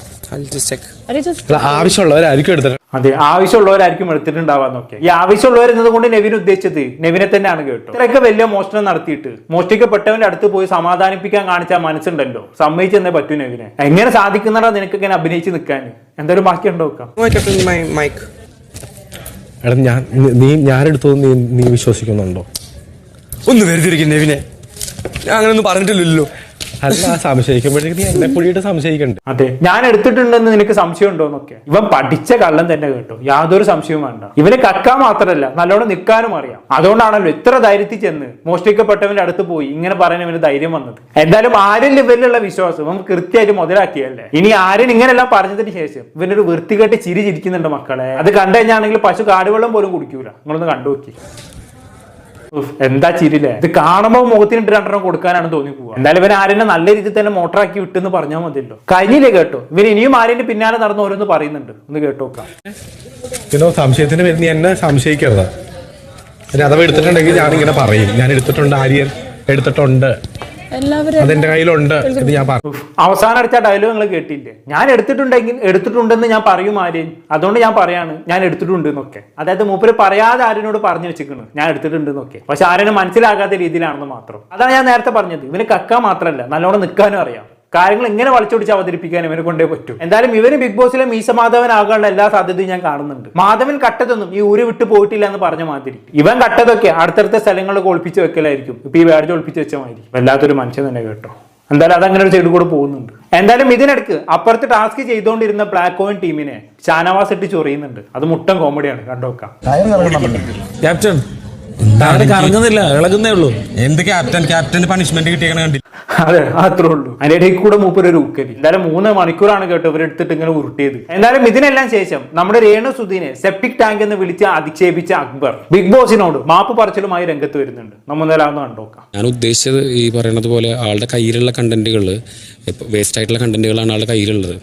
ആവശ്യമുള്ളവരായിരിക്കും എടുത്തിട്ട്. അതെ ആവശ്യമുള്ളവരായിരിക്കും എടുത്തിട്ടുണ്ടാവാന്നൊക്കെ ഈ ആവശ്യമുള്ളവർ എന്നതുകൊണ്ട് നെവിൻ ഉദ്ദേശിച്ചത് നെവിനെ തന്നെയാണ് കേട്ടോ. ഇത്രയൊക്കെ വലിയ മോഷണം നടത്തിയിട്ട് മോഷ്ടിക്കപ്പെട്ടവന്റെ അടുത്ത് പോയി സമാധാനിപ്പിക്കാൻ കാണിച്ച മനസ്സുണ്ടല്ലോ. സമ്മതിച്ചെന്നേ പറ്റൂ നെവിനെ. എങ്ങനെ സാധിക്കുന്നടാ നിനക്ക് ഇങ്ങനെ അഭിനയിച്ച് നിൽക്കാൻ? എന്തായാലും ബാക്കി ഉണ്ടോ എടാ ഞാൻ നീ- നീ നീ നീ വിശ്വസിക്കുന്നുണ്ടോ? ഒന്ന് വെറുതെ നെവിനെ. ഞാൻ അങ്ങനെയൊന്നും പറഞ്ഞിട്ടില്ലല്ലോ. അതെ. ഞാൻ എടുത്തിട്ടുണ്ടെന്ന് നിനക്ക് സംശയം ഉണ്ടോന്നൊക്കെ ഇവൻ പഠിച്ച കള്ളം തന്നെ കേട്ടോ. യാതൊരു സംശയവും വേണ്ട. ഇവന് കക്കാൻ മാത്രമല്ല നല്ലോണം നിൽക്കാനും അറിയാം. അതുകൊണ്ടാണല്ലോ ഇത്ര ധൈര്യത്തിൽ ചെന്ന് മോഷ്ടിക്കപ്പെട്ടവന്റെ അടുത്ത് പോയി ഇങ്ങനെ പറയാൻ ഇവന് ധൈര്യം വന്നത്. എന്തായാലും ആരും ഇവരിലുള്ള വിശ്വാസം ഇവൻ കൃത്യമായിട്ട് മുതലാക്കിയല്ലേ ഇനി ആരും ഇങ്ങനെല്ലാം പറഞ്ഞതിന് ശേഷം ഇവനൊരു വൃത്തികെട്ട് ചിരി ചിരിക്കുന്നുണ്ട് മക്കളെ. അത് കണ്ടു കഴിഞ്ഞാണെങ്കിൽ പശു കാടുവെള്ളം പോലും കുടിക്കൂല. നിങ്ങളൊന്ന് കണ്ടു നോക്കി. എന്താ ചിരില്ലേ ഇത് കാണുമ്പോൾ മുഖത്തിനിട്ട് രണ്ടെണ്ണം കൊടുക്കാനാണ് തോന്നി പോവുക. എന്തായാലും ഇവൻ ആര്യനെ നല്ല രീതിയിൽ തന്നെ മോട്ടറാക്കി വിട്ടെന്ന് പറഞ്ഞാൽ മതിയല്ലോ. കഴിഞ്ഞില്ലേ കേട്ടോ? ഇവൻ ഇനിയും ആര്യന്റെ പിന്നാലെ നടന്ന് ഓരോന്ന് പറയുന്നുണ്ട്. ഒന്ന് കേട്ടോക്കാം പിന്നെ സംശയത്തിന്റെ പേര് നീ എന്നെ സംശയിക്കരുത്. അഥവാ എടുത്തിട്ടുണ്ടെങ്കിൽ ഞാൻ ഇങ്ങനെ പറയും. ഞാൻ എടുത്തിട്ടുണ്ട് ആര്യൻ എടുത്തിട്ടുണ്ട്. അതെന്റെ കയ്യിലുണ്ട്. ഇത് ഞാൻ പറഞ്ഞു. അവസാനം അടിച്ച ഡയലോഗ് നിങ്ങൾ കേട്ടില്ലേ? ഞാൻ എടുത്തിട്ടുണ്ടെങ്കിൽ എടുത്തിട്ടുണ്ടെന്ന് ഞാൻ പറയും ആര്യൻ. അതുകൊണ്ട് ഞാൻ പറയാണ് ഞാൻ എടുത്തിട്ടുണ്ട് എന്നൊക്കെ. അതായത് മൂപ്പര് പറയാതെ ആര്യനോട് പറഞ്ഞു വെച്ചിരിക്കുന്നു ഞാൻ എടുത്തിട്ടുണ്ട് എന്നൊക്കെ. പക്ഷെ ആര്യന് മനസ്സിലാകാത്ത രീതിയിലാണെന്ന് മാത്രം. അതാണ് ഞാൻ നേരത്തെ പറഞ്ഞത്. ഇവന് കക്കാൻ മാത്രമല്ല നല്ലോണം നിൽക്കാനും അറിയാം. കാര്യങ്ങൾ എങ്ങനെ വളച്ചൊടിച്ച് അവതരിപ്പിക്കാൻ ഇവനെ കൊണ്ടേ പറ്റും. എന്തായാലും ഇവന് ബിഗ് ബോസിലെ മീസ മാധവൻ ആകാനുള്ള എല്ലാ സാധ്യതയും ഞാൻ കാണുന്നുണ്ട്. മാധവൻ കട്ടതൊന്നും ഈ ഊര് വിട്ടു പോയിട്ടില്ല എന്ന് പറഞ്ഞ മാതിരി. ഇവൻ കട്ടതൊക്കെ അടുത്തടുത്ത സ്ഥലങ്ങളിൽ ഒളിപ്പിച്ച് വെക്കലായിരിക്കും. ഇപ്പൊ ഈ വേർജ് ഒളിപ്പിച്ച് വെച്ച മാതിരി. വല്ലാത്തൊരു മനുഷ്യൻ തന്നെ കേട്ടോ. എന്തായാലും അതങ്ങനെ ഒരു സൈഡിൽ കൂടെ പോകുന്നുണ്ട്. എന്തായാലും ഇതിനിടക്ക് അപ്പുറത്ത് ടാസ്ക് ചെയ്തുകൊണ്ടിരുന്ന ബ്ലാക്ക് കോയിൻ ടീമിനെ ഷാനവാസ് ഇട്ട് ചൊറിയുന്നുണ്ട്. അത് മുട്ടം കോമഡിയാണ് കണ്ടോക്കാം. ക്യാപ്റ്റൻ കറങ്ങുന്നില്ല? ഇളകുന്നേ ഉള്ളൂ. എന്ത് ക്യാപ്റ്റൻ ക്യാപ്റ്റന് പണിഷ്മെന്റ് കണ്ടില്ല. അതെ അത്രേ ഉള്ളൂ. അതിന്റെ ഇടയിൽ കൂടെ മൂപ്പര് ഒരു ഉക്കരി എന്തായാലും മൂന്ന് മണിക്കൂറാണ് കേട്ടോ ഇവരെടുത്തിട്ട് ഇങ്ങനെ ഉരുട്ടിയത്. എന്തായാലും ഇതിനെല്ലാം ശേഷം നമ്മുടെ രേണു സുധീനെ സെപ്റ്റിക് ടാങ്ക് എന്ന് വിളിച്ച് അധിക്ഷേപിച്ച അക്ബർ ബിഗ് ബോസിനോട് മാപ്പ് പറച്ചിലുമായി രംഗത്ത് വരുന്നുണ്ട്. നമ്മൾ എന്തായാലും കണ്ടോക്കാം ഞാൻ ഉദ്ദേശിച്ചത് ഈ പറയുന്നത് പോലെ ആളുടെ കയ്യിലുള്ള കണ്ടന്റുകൾ വേസ്റ്റ് ആയിട്ടുള്ള കണ്ടന്റുകളാണ് ആളുടെ കയ്യിലുള്ളത്.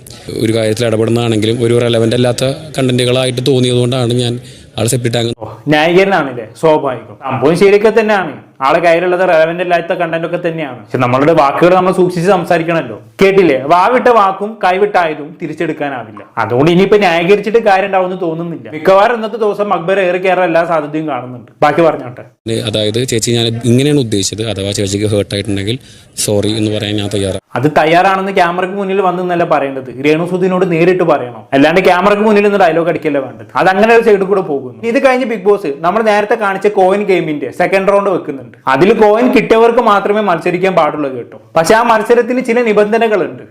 ഒരു കാര്യത്തിൽ ഇടപെടുന്നതാണെങ്കിലും ഒരു റെലവന്റ് അല്ലാത്ത കണ്ടന്റുകളായിട്ട് തോന്നിയതുകൊണ്ടാണ് ഞാൻ ആൾ സെപ്റ്റി ടാങ്ക് ന്യായീകരണമാണല്ലേ സ്വാഭാവികം. സംഭവം ശരിയൊക്കെ തന്നെയാണ്. ആളെ കയ്യിലുള്ളത് റെലവെന്റ് അല്ലാത്ത കണ്ടന്റ് ഒക്കെ തന്നെയാണ്. പക്ഷെ നമ്മളുടെ വാക്കുകൾ നമ്മൾ സൂക്ഷിച്ച് സംസാരിക്കണമല്ലോ. കേട്ടില്ലേ? വാവിട്ട വാക്കും കൈവിട്ടായതും തിരിച്ചെടുക്കാനാവില്ല. അതുകൊണ്ട് ഇനിയിപ്പോ ന്യായീകരിച്ചിട്ട് കാര്യം ഉണ്ടാവുമെന്ന് തോന്നുന്നില്ല. മിക്കവാറും ഇന്നത്തെ ദിവസം അക്ബർ ഏറി കയറാൻ എല്ലാ സാധ്യതയും കാണുന്നുണ്ട്. ബാക്കി പറഞ്ഞോട്ടെ. അതായത് ചേച്ചി ഞാൻ ഇങ്ങനെയാണ് ഉദ്ദേശിച്ചത്. അഥവാ ചേച്ചിക്ക് ഹേർട്ട് ആയിട്ടുണ്ടെങ്കിൽ സോറി എന്ന് പറയാൻ ഞാൻ തയ്യാറാണ് അത് തയ്യാറാണെന്ന് ക്യാമറയ്ക്ക് മുന്നിൽ വന്നു എന്നല്ല പറയേണ്ടത് രേണുസുദിനോട് നേരിട്ട് പറയണം. അല്ലാണ്ട് ക്യാമറയ്ക്ക് മുന്നിൽ നിന്ന് ഡയലോഗ് അടിക്കല്ലേ വേണ്ടത്. അത് അങ്ങനെ ഒരു സൈഡിൽ കൂടെ പോകുന്നു. ഇത് കഴിഞ്ഞ് ബിഗ് ബോസ് നമ്മൾ നേരത്തെ കാണിച്ച കോയിൻ ഗെയിമിന്റെ സെക്കൻഡ് റൗണ്ട് വെക്കുന്നുണ്ട്. അതിൽ കോയിൻ കിട്ടിയവർക്ക് മാത്രമേ മത്സരിക്കാൻ പാടുള്ളൂ കേട്ടോ. പക്ഷെ ആ മത്സരത്തിന് ചില നിബന്ധനകളുണ്ട്.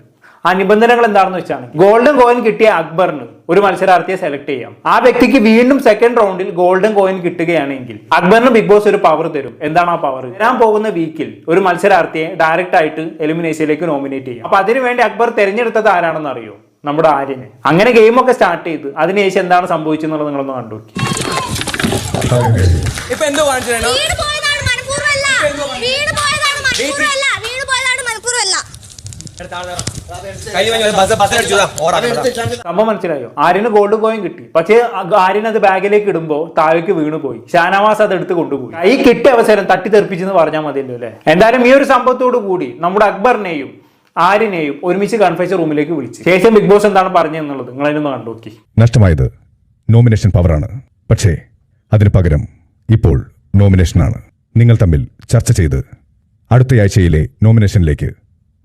ആ നിബന്ധനകൾ എന്താണെന്ന് വെച്ചാൽ ഗോൾഡൻ കോയിൻ കിട്ടിയ അക്ബറിന് ഒരു മത്സരാർത്ഥിയെ സെലക്ട് ചെയ്യാം. ആ വ്യക്തിക്ക് വീണ്ടും സെക്കൻഡ് റൗണ്ടിൽ ഗോൾഡൻ കോയിൻ കിട്ടുകയാണെങ്കിൽ അക്ബറിന് ബിഗ് ബോസ് ഒരു പവർ തരും. എന്താണ് ആ പവർ വരാൻ പോകുന്ന വീക്കിൽ ഒരു മത്സരാർത്ഥിയെ ഡയറക്റ്റ് ആയിട്ട് എലിമിനേഷനിലേക്ക് നോമിനേറ്റ് ചെയ്യാം. അപ്പൊ അതിനുവേണ്ടി അക്ബർ തെരഞ്ഞെടുത്തത് ആരാണെന്ന് അറിയോ? നമ്മുടെ ആര്യനെ അങ്ങനെ ഗെയിമൊക്കെ സ്റ്റാർട്ട് ചെയ്ത് അതിനുശേഷം എന്താണ് സംഭവിച്ചെന്നുള്ളത് നിങ്ങളൊന്ന് കണ്ടു ഇപ്പൊ എന്തോ കാണിച്ചു വീട് പോയതാണ് മനഃപൂർവമല്ല വീട് പോയതാണ് മനഃപൂർവമല്ല വീട്. പോയതാണ് മനഃപൂർവമല്ല സംഭവം മനസ്സിലായോ? ആര്യന് ഗോൾഡ് കോയിൻ കിട്ടി. പക്ഷേ ആര്യൻ അത് ബാഗിലേക്ക് ഇടുമ്പോ താഴേക്ക് വീണുപോയി ഷാനവാസ് അത് എടുത്ത് കൊണ്ടുപോയി. ഈ കിട്ടിയ അവസരം തട്ടിത്തെറിപ്പിച്ചെന്ന് പറഞ്ഞാൽ മതിയല്ലോ അല്ലെ? എന്തായാലും ഈ ഒരു സംഭവത്തോടു കൂടി നമ്മുടെ അക്ബറിനെയും ആര്യനെയും ഒരുമിച്ച് കൺഫൈസ് റൂമിലേക്ക് വിളിച്ചു. ശേഷം ബിഗ് ബോസ് എന്താണ് പറഞ്ഞതെന്നുള്ളത് നിങ്ങൾ അതിനൊന്ന് കണ്ടു നോക്കി. നഷ്ടമായത് നോമിനേഷൻ പവറാണ് പക്ഷേ അതിനു പകരം ഇപ്പോൾ നോമിനേഷനാണ് നിങ്ങൾ തമ്മിൽ ചർച്ച ചെയ്ത് അടുത്തയാഴ്ചയിലെ നോമിനേഷനിലേക്ക്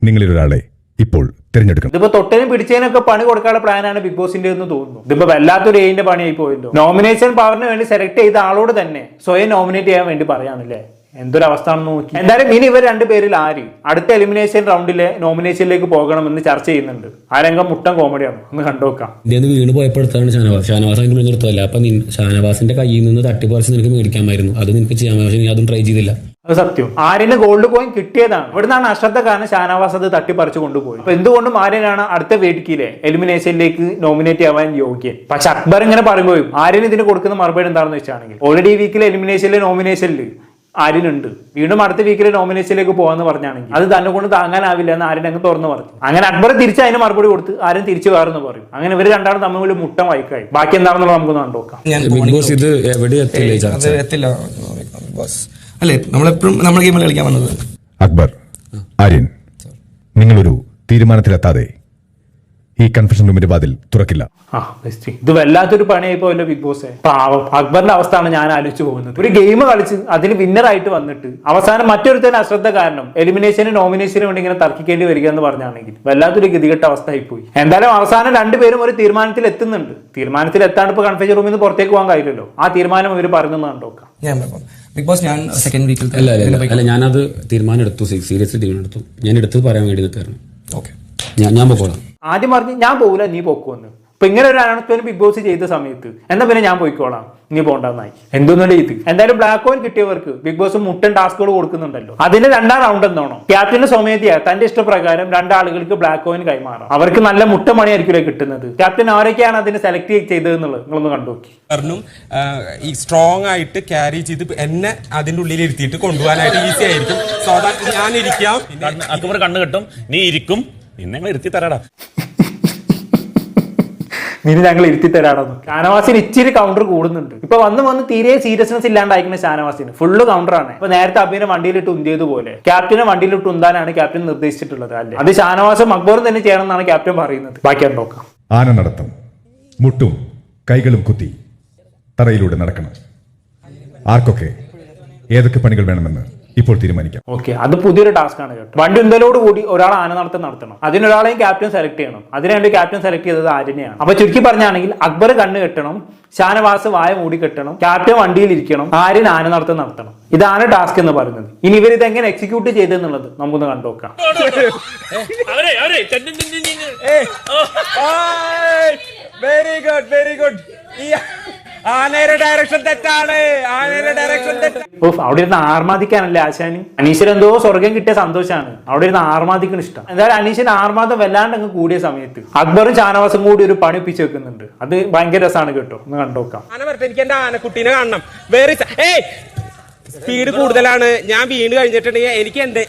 നിങ്ങളിലൊരാളെ ഇപ്പോൾ തിരഞ്ഞെടുക്കണം. ഇതിപ്പോ തൊട്ടനും പിടിച്ചതിനൊക്കെ പണി കൊടുക്കാനുള്ള പ്ലാനാണ് ബിഗ് ബോസിന്റെ എന്ന് തോന്നുന്നു. ഇതിപ്പോ വല്ലാത്തൊരു എയിന്റെ പണിയായി പോയല്ലോ. നോമിനേഷൻ പവറിന് വേണ്ടി സെലക്ട് ചെയ്ത ആളോട് തന്നെ സ്വയം നോമിനേറ്റ് ചെയ്യാൻ വേണ്ടി പറയാണല്ലേ? എന്തൊരു അവസ്ഥ ആണെന്ന് നോക്കി എന്തായാലും ഇനി ഇവർ രണ്ടുപേരിൽ ആര്? അടുത്ത എലിമിനേഷൻ റൗണ്ടിലെ നോമിനേഷനിലേക്ക് പോകണമെന്ന് ചർച്ച ചെയ്യുന്നുണ്ട്. ആ രംഗം മുട്ടൻ കോമഡിയാണ്. ഒന്ന് കണ്ടുനോക്കാം വീണ് പോയപ്പോഴത്താണ് ഷാനവാസ്. ഷാനവാസ് അതിന് മുന്നിൽ അപ്പൊ നിൻ- ഷാനവാസിന്റെ കയ്യിൽ നിന്ന് തട്ടിപ്പറിച്ച് നിനക്ക് മേടിക്കാമായിരുന്നു. അത് നിനക്ക് ചെയ്യാൻ പക്ഷേ നീ അതും ട്രൈ ചെയ്തില്ല. അത് സത്യം. ആര്യന് ഗോൾഡ് കോയിൻ കിട്ടിയതാണ്. ഇവിടുന്നാണ് അശ്രദ്ധ കാരണം ഷാനവാസ് അത് തട്ടിപ്പറിച്ചു കൊണ്ടുപോയി അപ്പൊ എന്തുകൊണ്ടും ആര്യനാണ് അടുത്ത വേദിക്കിലെ എലിമിനേഷനിലേക്ക് നോമിനേറ്റ് ആവാൻ യോഗ്യൻ. പക്ഷെ അക്ബർ ഇങ്ങനെ പറയുമ്പോഴും ആര്യൻ ഇതിന് കൊടുക്കുന്ന മറുപടി എന്താണെന്ന് വെച്ചാണെങ്കിൽ ഓൾറെഡി ഈ വീക്കിലെ എലിമിനേഷനിലെ നോമിനേഷനിൽ ആര്യനുണ്ട്. വീണ്ടും അടുത്ത വീക്കിലെ നോമിനേഷനിലേക്ക് പോകാന്ന് പറഞ്ഞാണെങ്കിൽ അത് തന്നെ കൊണ്ട് താങ്ങാനാവില്ല എന്ന് ആര്യൻ അങ്ങ് തുറന്നു പറഞ്ഞു. അങ്ങനെ അക്ബർ തിരിച്ച് അതിന് മറുപടി കൊടുത്ത് ആരും തിരിച്ചു വേറെന്ന് പറയും. അങ്ങനെ ഇവർ രണ്ടാളും തമ്മിൽ മുട്ടം വായിക്കായി ബാക്കി എന്താണെന്നുള്ളത് നമുക്ക് കണ്ടോക്കാം അല്ലേ? നമ്മളെപ്പോഴും നമ്മൾ ഗെയിമിൽ കളിക്കാൻ വന്നത്. അക്ബർ ആര്യൻ നിങ്ങളൊരു തീരുമാനത്തിലെത്താതെ ഈ കൺഫെഷൻ റൂമിന്റെ വാതിൽ തുറക്കില്ല. ഇത് വല്ലാത്തൊരു പണിയായി പോയല്ലോ ബിഗ് ബോസ്. അക്ബറിന്റെ അവസ്ഥയാണ് ഞാൻ ആലോചിച്ചു പോകുന്നത്. ഒരു ഗെയിം കളിച്ച് അതിന് വിന്നറായിട്ട് വന്നിട്ട് അവസാനം മറ്റൊരുത്തൻ അശ്രദ്ധ കാരണം എലിമിനേഷന് നോമിനേഷന് വേണ്ടി ഇങ്ങനെ തർക്കിക്കേണ്ടി വരിക എന്ന് പറഞ്ഞാണെങ്കിൽ വല്ലാത്തൊരു ഗതികെട്ട അവസ്ഥ ആയിപ്പോയി എന്തായാലും അവസാനം രണ്ടുപേരും ഒരു തീരുമാനത്തിൽ എത്തുന്നുണ്ട്. തീരുമാനത്തിൽ എത്താണ്ട് ഇപ്പൊ കൺഫ്യൂഷൻ റൂമിൽ നിന്ന് പുറത്തേക്ക് പോകാൻ കഴിയില്ലല്ലോ. ആ തീരുമാനം ഇവർ പറഞ്ഞു കണ്ടോക്കാം. ബിഗ് ബോസ് ഞാൻ സെക്കൻഡ് വീക്കിൽ അല്ല ഞാനത് തീരുമാനം എടുത്തു. സീരിയസ്ലി തീരുമാനം എടുത്തു. ഞാൻ എടുത്തത് പറയാൻ വേണ്ടി നിൽക്കായിരുന്നു ഓക്കെ ഞാൻ ആദ്യം പറഞ്ഞ് ഞാൻ പോകില്ല നീ പോക്കുവെന്ന് അപ്പൊ ഇങ്ങനെ ഒരു അനൗൺസ്മെന്റ് ബിഗ് ബോസ് ചെയ്ത സമയത്ത് എന്നാ പിന്നെ ഞാൻ പോയിക്കോളാം. നീ പോണ്ടെന്നായി. എന്തോന്നല്ലേ ഇത് എന്തായാലും ബ്ലാക്ക് കോയിൻ കിട്ടിയവർക്ക് ബിഗ് ബോസ് മുട്ടൻ ടാസ്കുകൾ കൊടുക്കുന്നുണ്ടല്ലോ. അതിന്റെ രണ്ടാം റൗണ്ട് എന്താണോ? ക്യാപ്റ്റന്റെ സ്വമേധിയ തന്റെ ഇഷ്ടപ്രകാരം രണ്ടാളുകൾക്ക് ബ്ലാക്ക് കോയിൻ കൈമാറാം. അവർക്ക് നല്ല മുട്ട മണിയായിരിക്കില്ലേ കിട്ടുന്നത്. ക്യാപ്റ്റൻ ആരൊക്കെയാണ് അതിനെ സെലക്ട് ചെയ്തതെന്നുള്ളത് നിങ്ങളൊന്ന് കണ്ടു നോക്കി. കാരണം ഈ സ്ട്രോങ് ആയിട്ട് ക്യാരി ചെയ്ത് എന്നെ അതിന്റെ ഉള്ളിൽ ഇരുത്തിയിട്ട് കൊണ്ടുപോകാനായിട്ട് ഈസി ആയിരിക്കും. സോ ദാറ്റ് ഞാൻ ഇരിക്കാം അക്ബർ കണ്ണ് കെട്ടും. നീ ഇരിക്കും. നിന്നെ ഞങ്ങൾ ഇരുത്തി തരാടാ? ഇനി ഞങ്ങൾ ഇരുത്തി തരാണെന്ന് ഷാനവാസിന് ഇച്ചിരി കൗണ്ടർ കൂടുന്നുണ്ട്. ഇപ്പൊ വന്ന് വന്ന് തീരെ സീരിയസ്നെസ് ഇല്ലാണ്ടായിരിക്കുന്ന ഷാനവാസിന്. ഫുള്ള് കൗണ്ടറാണ് ഇപ്പൊ നേരത്തെ അഭിനെ വണ്ടിയിലിട്ട് ഉന്തിയതുപോലെ ക്യാപ്റ്റനെ വണ്ടിയിലിട്ട് ഉന്താനാണ് ക്യാപ്റ്റൻ നിർദ്ദേശിച്ചിട്ടുള്ളത് അല്ലേ? അത് ഷാനവാസും അക്ബറും തന്നെ ചെയ്യണം എന്നാണ് ക്യാപ്റ്റൻ പറയുന്നത്. ബാക്കി നോക്കാം. ആന നടത്തം. മുട്ടും കൈകളും കുത്തി തറയിലൂടെ നടക്കണം. ആർക്കൊക്കെ? ഏതൊക്കെ പണികൾ വേണമെന്ന്? ഇപ്പോൾ തീരുമാനിക്കാം. ഓക്കെ അത് പുതിയൊരു ടാസ്ക് ആണ് കേട്ടോ. വണ്ടി ഉന്തലോട് കൂടി ഒരാൾ ആന നടത്തം നടത്തണം. അതിനൊരാളെയും ക്യാപ്റ്റൻ സെലക്ട് ചെയ്യണം. അതിനുവേണ്ടി ക്യാപ്റ്റൻ സെലക്ട് ചെയ്തത് ആര്യനെയാണ്. അപ്പൊ ചുരുക്കി പറഞ്ഞാണെങ്കിൽ അക്ബർ കണ്ണ് കെട്ടണം ഷാനവാസ് വായ മൂടി കെട്ടണം ക്യാപ്റ്റൻ വണ്ടിയിൽ ഇരിക്കണം ആര്യൻ ആന നടത്തം നടത്തണം. ഇതാണ് ടാസ്ക് എന്ന് പറയുന്നത്. ഇനി ഇവർ ഇതെങ്ങനെ എങ്ങനെ എക്സിക്യൂട്ട് ചെയ്തെന്നുള്ളത് നമുക്കൊന്ന് കണ്ടുനോക്കാം വെരി ഗുഡ് വെരി ഗുഡ് ആനയുടെ ഡയറക്ഷൻ തെറ്റാണ്. ആനയുടെ ഡയറക്ഷൻ തെറ്റാണ് അവിടെ ഇരുന്ന് ആർമാദിക്കാനല്ലേ ആശാന്? അനീശ്വരൻ എന്തോ സ്വർഗം കിട്ടിയ സന്തോഷമാണ് അവിടെ ഇരുന്ന് ആർമാദിക്കണ ഇഷ്ടം. എന്തായാലും അനീശ്വരൻ ആർമാദം വല്ലാണ്ട് അങ്ങ് കൂടിയ സമയത്ത് അക്ബറും ഷാനവാസും കൂടി ഒരു പണി ഒപ്പിച്ച് വെക്കുന്നുണ്ട്. അത് ഭയങ്കര രസമാണ് കേട്ടോ. ഒന്ന് കണ്ടോക്കാം ആന വരട്ടെ എനിക്ക് എന്റെ ആനക്കുട്ടീനെ കാണണം. വേറെ സ്പീഡ് കൂടുതലാണ്. ഞാൻ വീണ് കഴിഞ്ഞിട്ടുണ്ടെങ്കിൽ എനിക്ക് എന്റെ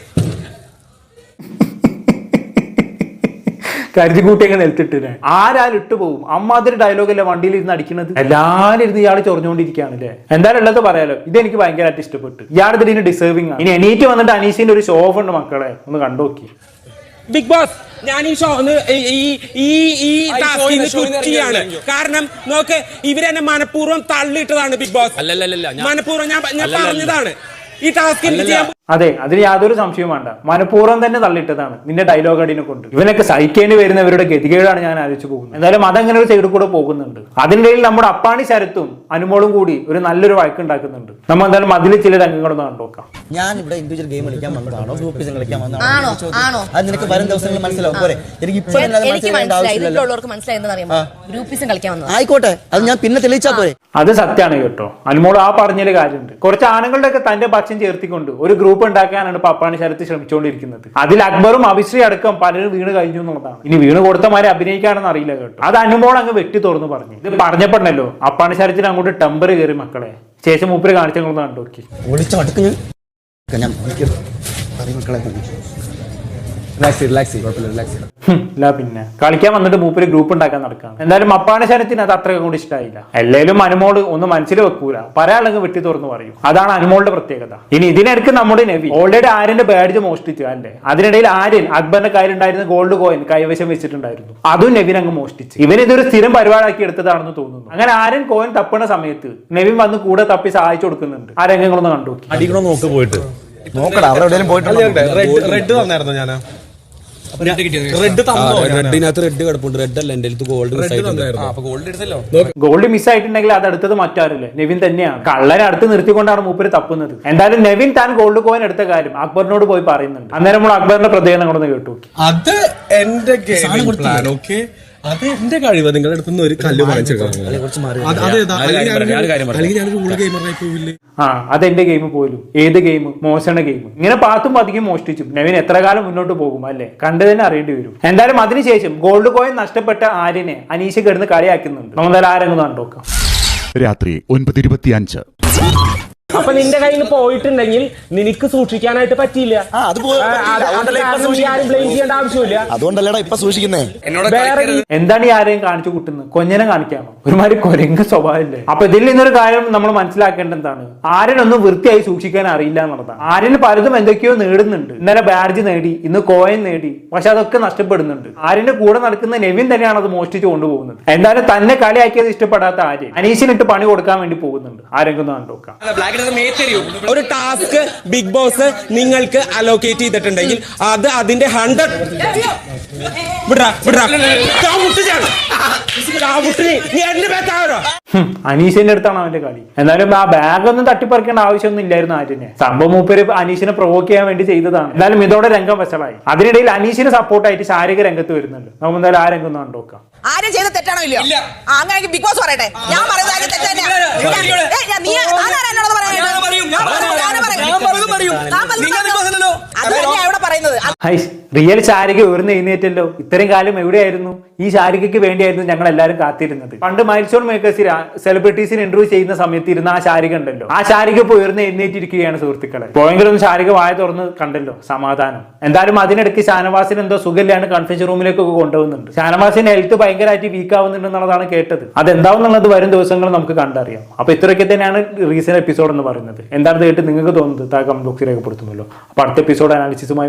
കരുതി അങ്ങനെ നിലത്തിട്ടില്ലേ ആരാലും ഇട്ട് പോകും അമ്മാതിരി ഡയലോഗ് അല്ലെ വണ്ടിയിൽ ഇരുന്ന് അടിക്കുന്നത് എല്ലാരും ഇരുന്ന് ഇയാൾ ചൊറിഞ്ഞുകൊണ്ടിരിക്കുകയാണ് അല്ലേ എന്തായാലും ഉള്ളത് പറയാലോ. ഇത് എനിക്ക് ഭയങ്കരമായിട്ട് ഇഷ്ടപ്പെട്ടു. ഇയാൾ ഇതിന് ഡിസേർവിംഗ് ആണ്. ഇനി എണീറ്റ് വന്നിട്ട് അനീഷിന്റെ ഒരു ഷോ ഉണ്ട് മക്കളെ. ഒന്ന് കണ്ടോക്കി. ബിഗ് ബോസ് ഞാൻ ഈ ഷോ ഈ ഈ ഈ ടാസ്കിന് കുറ്റിയാണ്. കാരണം നോക്ക് ഇവരെന്നെ മനഃപൂർവം തള്ളിയിട്ടതാണ് ബിഗ് ബോസ്. അല്ലല്ലല്ല മനഃപൂർവം ഞാൻ ഞാൻ പറഞ്ഞതാണ്. ഈ ടാസ്ക് എനിക്ക് ചെയ്യാൻ അതെ അതിന് യാതൊരു സംശയവും വേണ്ട. മനഃപൂർവം തന്നെ തള്ളിയിട്ടതാണ്. നിന്റെ ഡയലോഗ് അടിനെ കൊണ്ട്. ഇവനൊക്കെ സഹിക്കേണ്ടി വരുന്നവരുടെ ഗതികേടാണ് ഞാൻ ആലോചിച്ചു പോകുന്നത്. എന്തായാലും അതങ്ങനെ ഒരു സൈഡിൽ കൂടെ പോകുന്നുണ്ട്. അതിനിടയിൽ നമ്മുടെ അപ്പാണി ശരത്തും അനുമോളും കൂടി ഒരു നല്ലൊരു വഴക്കുണ്ടാക്കുന്നുണ്ട് നമ്മൾ എന്തായാലും അതിൽ ചില രംഗങ്ങളൊന്ന് കണ്ടുനോക്കാം ഞാൻ ഇവിടെ ഇൻഡിവിജ്വൽ ഗെയിം കളിക്കാൻ വന്നതാണോ? ഗ്രൂപ്പ് കളിക്കാൻ? വന്നതാണോ? ആണോ? അത് നിനക്ക് വരും ദിവസങ്ങളിൽ മനസ്സിലാവും. പോരെ. എനിക്ക് ഇപ്പൊ മനസ്സിലായി. ആയിക്കോട്ടെ. അത് ഞാൻ പിന്നെ തെളിയിച്ചാ പോരെ. അത് സത്യമാണ് കേട്ടോ. അനുമോൾ ആ പറഞ്ഞൊരു കാര്യമുണ്ട്. കുറച്ച് ആണുങ്ങളുടെ ഒക്കെ തന്റെ പക്ഷം ചേർത്തിക്കൊണ്ട് ഒരു ഗ്രൂപ്പ് ഉണ്ടാക്കാനാണ് പപ്പാണി ശരത്ത് ശ്രമിച്ചുകൊണ്ടിരിക്കുന്നത്. അതിൽ അക്ബറും അഭിശ്രീ അടക്കം പലരും വീണ് കഴിഞ്ഞു എന്നുള്ളതാണ്. ഇനി വീണ് കൊടുത്തമാരെ അഭിനയിക്കാണെന്ന് അറിയില്ല കേട്ടോ. അത് അനുമോൾ അങ്ങ് വെട്ടി തുറന്നു പറഞ്ഞു. ഇത് പറഞ്ഞപ്പോഴല്ലോ അപ്പാണി ശരത്തിന് അങ്ങോട്ട് ടെമ്പർ കയറി മക്കളെ. ശേഷം മൂപ്പര് കാണിച്ചങ്ങളൊന്ന് കണ്ടോക്കി വിളിച്ച ഇല്ല പിന്നെ. കളിക്കാൻ വന്നിട്ട് മൂപ്പര് ഗ്രൂപ്പ് ഉണ്ടാക്കാൻ നടക്കാണ്. എന്തായാലും അപ്പാണ ശരത്തിന് അത് അത്ര കൂടി ഇഷ്ടമായില്ല എല്ലാവരും അനുമോൾ ഒന്ന് മനസ്സിൽ വെക്കൂല. പറയാളങ്ങ് വെട്ടി തുറന്ന് പറയും. അതാണ് അനുമോളുടെ പ്രത്യേകത. ഇനി ഇതിനിടയ്ക്ക് നമ്മുടെ നെവി. ഓൾറെഡി ആര്യന്റെ ബാഡ്ജ് മോഷ്ടിച്ചു അല്ലേ അതിനിടയിൽ ആര്യൻ അക്ബറിന്റെ കയ്യിലുണ്ടായിരുന്ന ഗോൾഡ് കോയിൻ കൈവശം വെച്ചിട്ടുണ്ടായിരുന്നു. അതും നെവിൻ അങ്ങ് മോഷ്ടിച്ചു. ഇവൻ ഇതൊരു സ്ഥിരം പരിപാടിയാക്കി എടുത്തതാണെന്ന് തോന്നുന്നു. അങ്ങനെ ആര്യൻ കോയിൻ തപ്പണ സമയത്ത് നെവിൻ വന്ന് കൂടെ തപ്പി സഹായിച്ചു കൊടുക്കുന്നുണ്ട്. ആ രംഗങ്ങളൊന്ന് കണ്ടു അടിക്കണോ നോക്ക് പോയിട്ട്. നോക്കടാ അവിടെ എവിടെയും പോയിട്ട് റെഡ് വന്നായിരുന്നു ഞാൻ റെഡിനകത്ത് റെഡ് കിടപ്പുണ്ട്. റെഡ് അല്ല എന്റെ അടുത്ത് ഗോൾഡ് ഗോൾഡ് എടുത്തല്ലോ. ഗോൾഡ് മിസ് ആയിട്ടുണ്ടെങ്കിൽ അത് അടുത്തത് മറ്റാരില്ലേ നെവിൻ തന്നെയാണ്. കള്ളനെ അടുത്ത് നിർത്തിക്കൊണ്ടാണ് മൂപ്പര് തപ്പുന്നത്. എന്തായാലും നെവിൻ താൻ ഗോൾഡ് കോയിൻ എടുത്ത കാര്യം അക്ബറിനോട് പോയി പറയുന്നുണ്ട്. അന്നേരം നമ്മൾ അക്ബറിന്റെ പ്രതികരണം കൊണ്ടൊന്ന് കേട്ടു അത് എന്റെ ഗെയിം പ്ലാൻ ഓക്കെ അത് എന്റെ കഴിവ്. നിങ്ങളുടെ അടുത്ത് നിന്ന് ഒരു കല്ല് വാങ്ങിച്ചെടുക്കണം ആ അതെന്റെ ഗെയിം പോലും. ഏത് ഗെയിം? മോശണ ഗെയിം. ഇങ്ങനെ പാത്തും പതിക്കും മോഷ്ടിച്ചു. നവീൻ എത്ര കാലം മുന്നോട്ട് പോകും അല്ലേ? കണ്ടു തന്നെ അറിയേണ്ടി വരും. എന്തായാലും അതിനുശേഷം ഗോൾഡ് കോയിൻ നഷ്ടപ്പെട്ട ആര്യനെ അനീഷ് കിടന്ന് കളിയാക്കുന്നുണ്ട്. നമ്മൾ എന്തായാലും ആരെങ്കിലും കണ്ടോക്കാം രാത്രി ഒൻപത് ഇരുപത്തിയഞ്ച്. അപ്പൊ നിന്റെ കയ്യിൽ നിന്ന് പോയിട്ടുണ്ടെങ്കിൽ നിനക്ക് സൂക്ഷിക്കാനായിട്ട് പറ്റിയില്ല. ആ, അത് പോ- ആരും ബ്ലെയിം ചെയ്യേണ്ട ആവശ്യമില്ല. അതുകൊണ്ടല്ലേടാ ഇപ്പൊ സൂക്ഷിക്കുന്നേ? എന്നോട് വേറെ കളിക്കരുത്. എന്താണ് ഈ ആരെയും കാണിച്ചു കൂട്ടുന്നത്? കൊഞ്ഞനെ കാണിക്കാണോ ഒരുമാതിരി കൊരങ്ങ് സ്വഭാവമില്ലേ? അപ്പൊ ഇതിൽ നിന്നൊരു കാര്യം നമ്മൾ മനസ്സിലാക്കേണ്ട എന്താണ്? ആരനൊന്നും വൃത്തിയായി സൂക്ഷിക്കാൻ അറിയില്ല എന്നുള്ളതാണ്. ആര്യന് പലതും എന്തൊക്കെയോ നേടുന്നുണ്ട്. ഇന്നലെ ബാഡ്ജ് നേടി ഇന്ന് കോയിൻ നേടി പക്ഷെ അതൊക്കെ നഷ്ടപ്പെടുന്നുണ്ട്. ആര്യന്റെ കൂടെ നടക്കുന്ന നെവിൻ തന്നെയാണ് അത് മോഷ്ടിച്ചു കൊണ്ടുപോകുന്നത്. എന്തായാലും തന്നെ കളിയാക്കിയത് ഇഷ്ടപ്പെടാത്ത ആര്യൻ. അനീഷിനിട്ട് പണി കൊടുക്കാൻ വേണ്ടി പോകുന്നുണ്ട്. ആരെങ്കിലും കണ്ടോക്കാം ബ്ലാക്ക് എടുത്ത് തരൂ ഒരു ടാസ്ക് ബിഗ് ബോസ് നിങ്ങൾക്ക് അലോക്കേറ്റ് ചെയ്തിട്ടുണ്ടെങ്കിൽ അത് അതിന്റെ ഹൺഡ്രഡ് അനീഷിന്റെ അടുത്താണ് അവന്റെ കളി. എന്നാലും ആ ബാഗ് ഒന്നും തട്ടിപ്പറിക്കേണ്ട ആവശ്യമൊന്നും ഇല്ലായിരുന്നു ആര്യനെ. സംഭവം മൂപ്പര് അനീഷിനെ പ്രൊവോക്ക് ചെയ്യാൻ വേണ്ടി ചെയ്തതാണ്. എന്തായാലും ഇതോടെ രംഗം വശമായി അതിനിടയിൽ അനീഷിന് സപ്പോർട്ടായിട്ട് ശാരീരിക രംഗത്ത് വരുന്നുണ്ട്. നമുക്ക് എന്തായാലും ആ രംഗം ഒന്ന് കണ്ടോക്കാം ആരും ചെയ്ത തെറ്റാണോ ഇല്ല ആ, അങ്ങനെയെങ്കിൽ ബിഗ് ബോസ് പറയട്ടെ ഞാൻ പറയുന്നത് തെറ്റ് തന്നെയാ. ഞാൻ- ഞാൻ- നീ- താനാരാ എന്നോട് പറയാനായിട്ട്? ഞാൻ പറയും, ഞാൻ ഞാൻ പറയും, പറയും. ഞാൻ പറയും. ഞാൻ പലതും പറയും. താൻ പലതും നിങ്ങൾ പറഞ്ഞോ. ബിഗ് അത് തന്നെയാ ഇവിടെ പറയുന്നത് ഹൈ റിയൽ ചാരിക ഉയർന്ന് എഴുന്നേറ്റല്ലോ ഇത്രയും കാലം എവിടെയായിരുന്നു ഈ ശാരികയ്ക്ക് വേണ്ടിയായിരുന്നു ഞങ്ങൾ എല്ലാവരും കാത്തിരുന്നത്. പണ്ട് മൈൽസോൺ മേക്കേഴ്സ് സെലിബ്രിറ്റീസിന് ഇന്റർവ്യൂ ചെയ്യുന്ന സമയത്ത് ഇരുന്ന ആ ശാരിക ഉണ്ടല്ലോ. ആ ശാരിക ഇപ്പോൾ ഉയർന്ന് എഴുന്നേറ്റിരിക്കുകയാണ് സുഹൃത്തുക്കളെ. പോയെങ്കിലും ശാരിക വായ തുറന്ന് കണ്ടല്ലോ സമാധാനം. എന്തായാലും അതിനിടയ്ക്ക് ഷാനവാസിന് എന്തോ സുഖമില്ലാണ് കൺഫ്യൂഷൻ റൂമിലേക്കൊക്കെ കൊണ്ടുപോകുന്നുണ്ട്. ഷാനവാസിന്റെ ഹെൽത്ത് ഭയങ്കരമായിട്ട് വീക്ക് ആവുന്നുണ്ട് എന്നുള്ളതാണ് കേട്ടത്. അതെന്താവുന്നുള്ളത് വരും ദിവസങ്ങൾ നമുക്ക് കണ്ടറിയാം. അപ്പൊ ഇത്രയൊക്കെ തന്നെയാണ് റീസെന്റ് എപ്പിസോഡ് എന്ന് പറയുന്നത്. എന്താണ് കേട്ട് നിങ്ങൾക്ക് തോന്നുന്നത് താ കമന്റ് ബോക്സിൽ രേഖപ്പെടുത്തുമല്ലോ അപ്പൊ അടുത്ത എപ്പിസോഡ് അനാലിസിസുമായി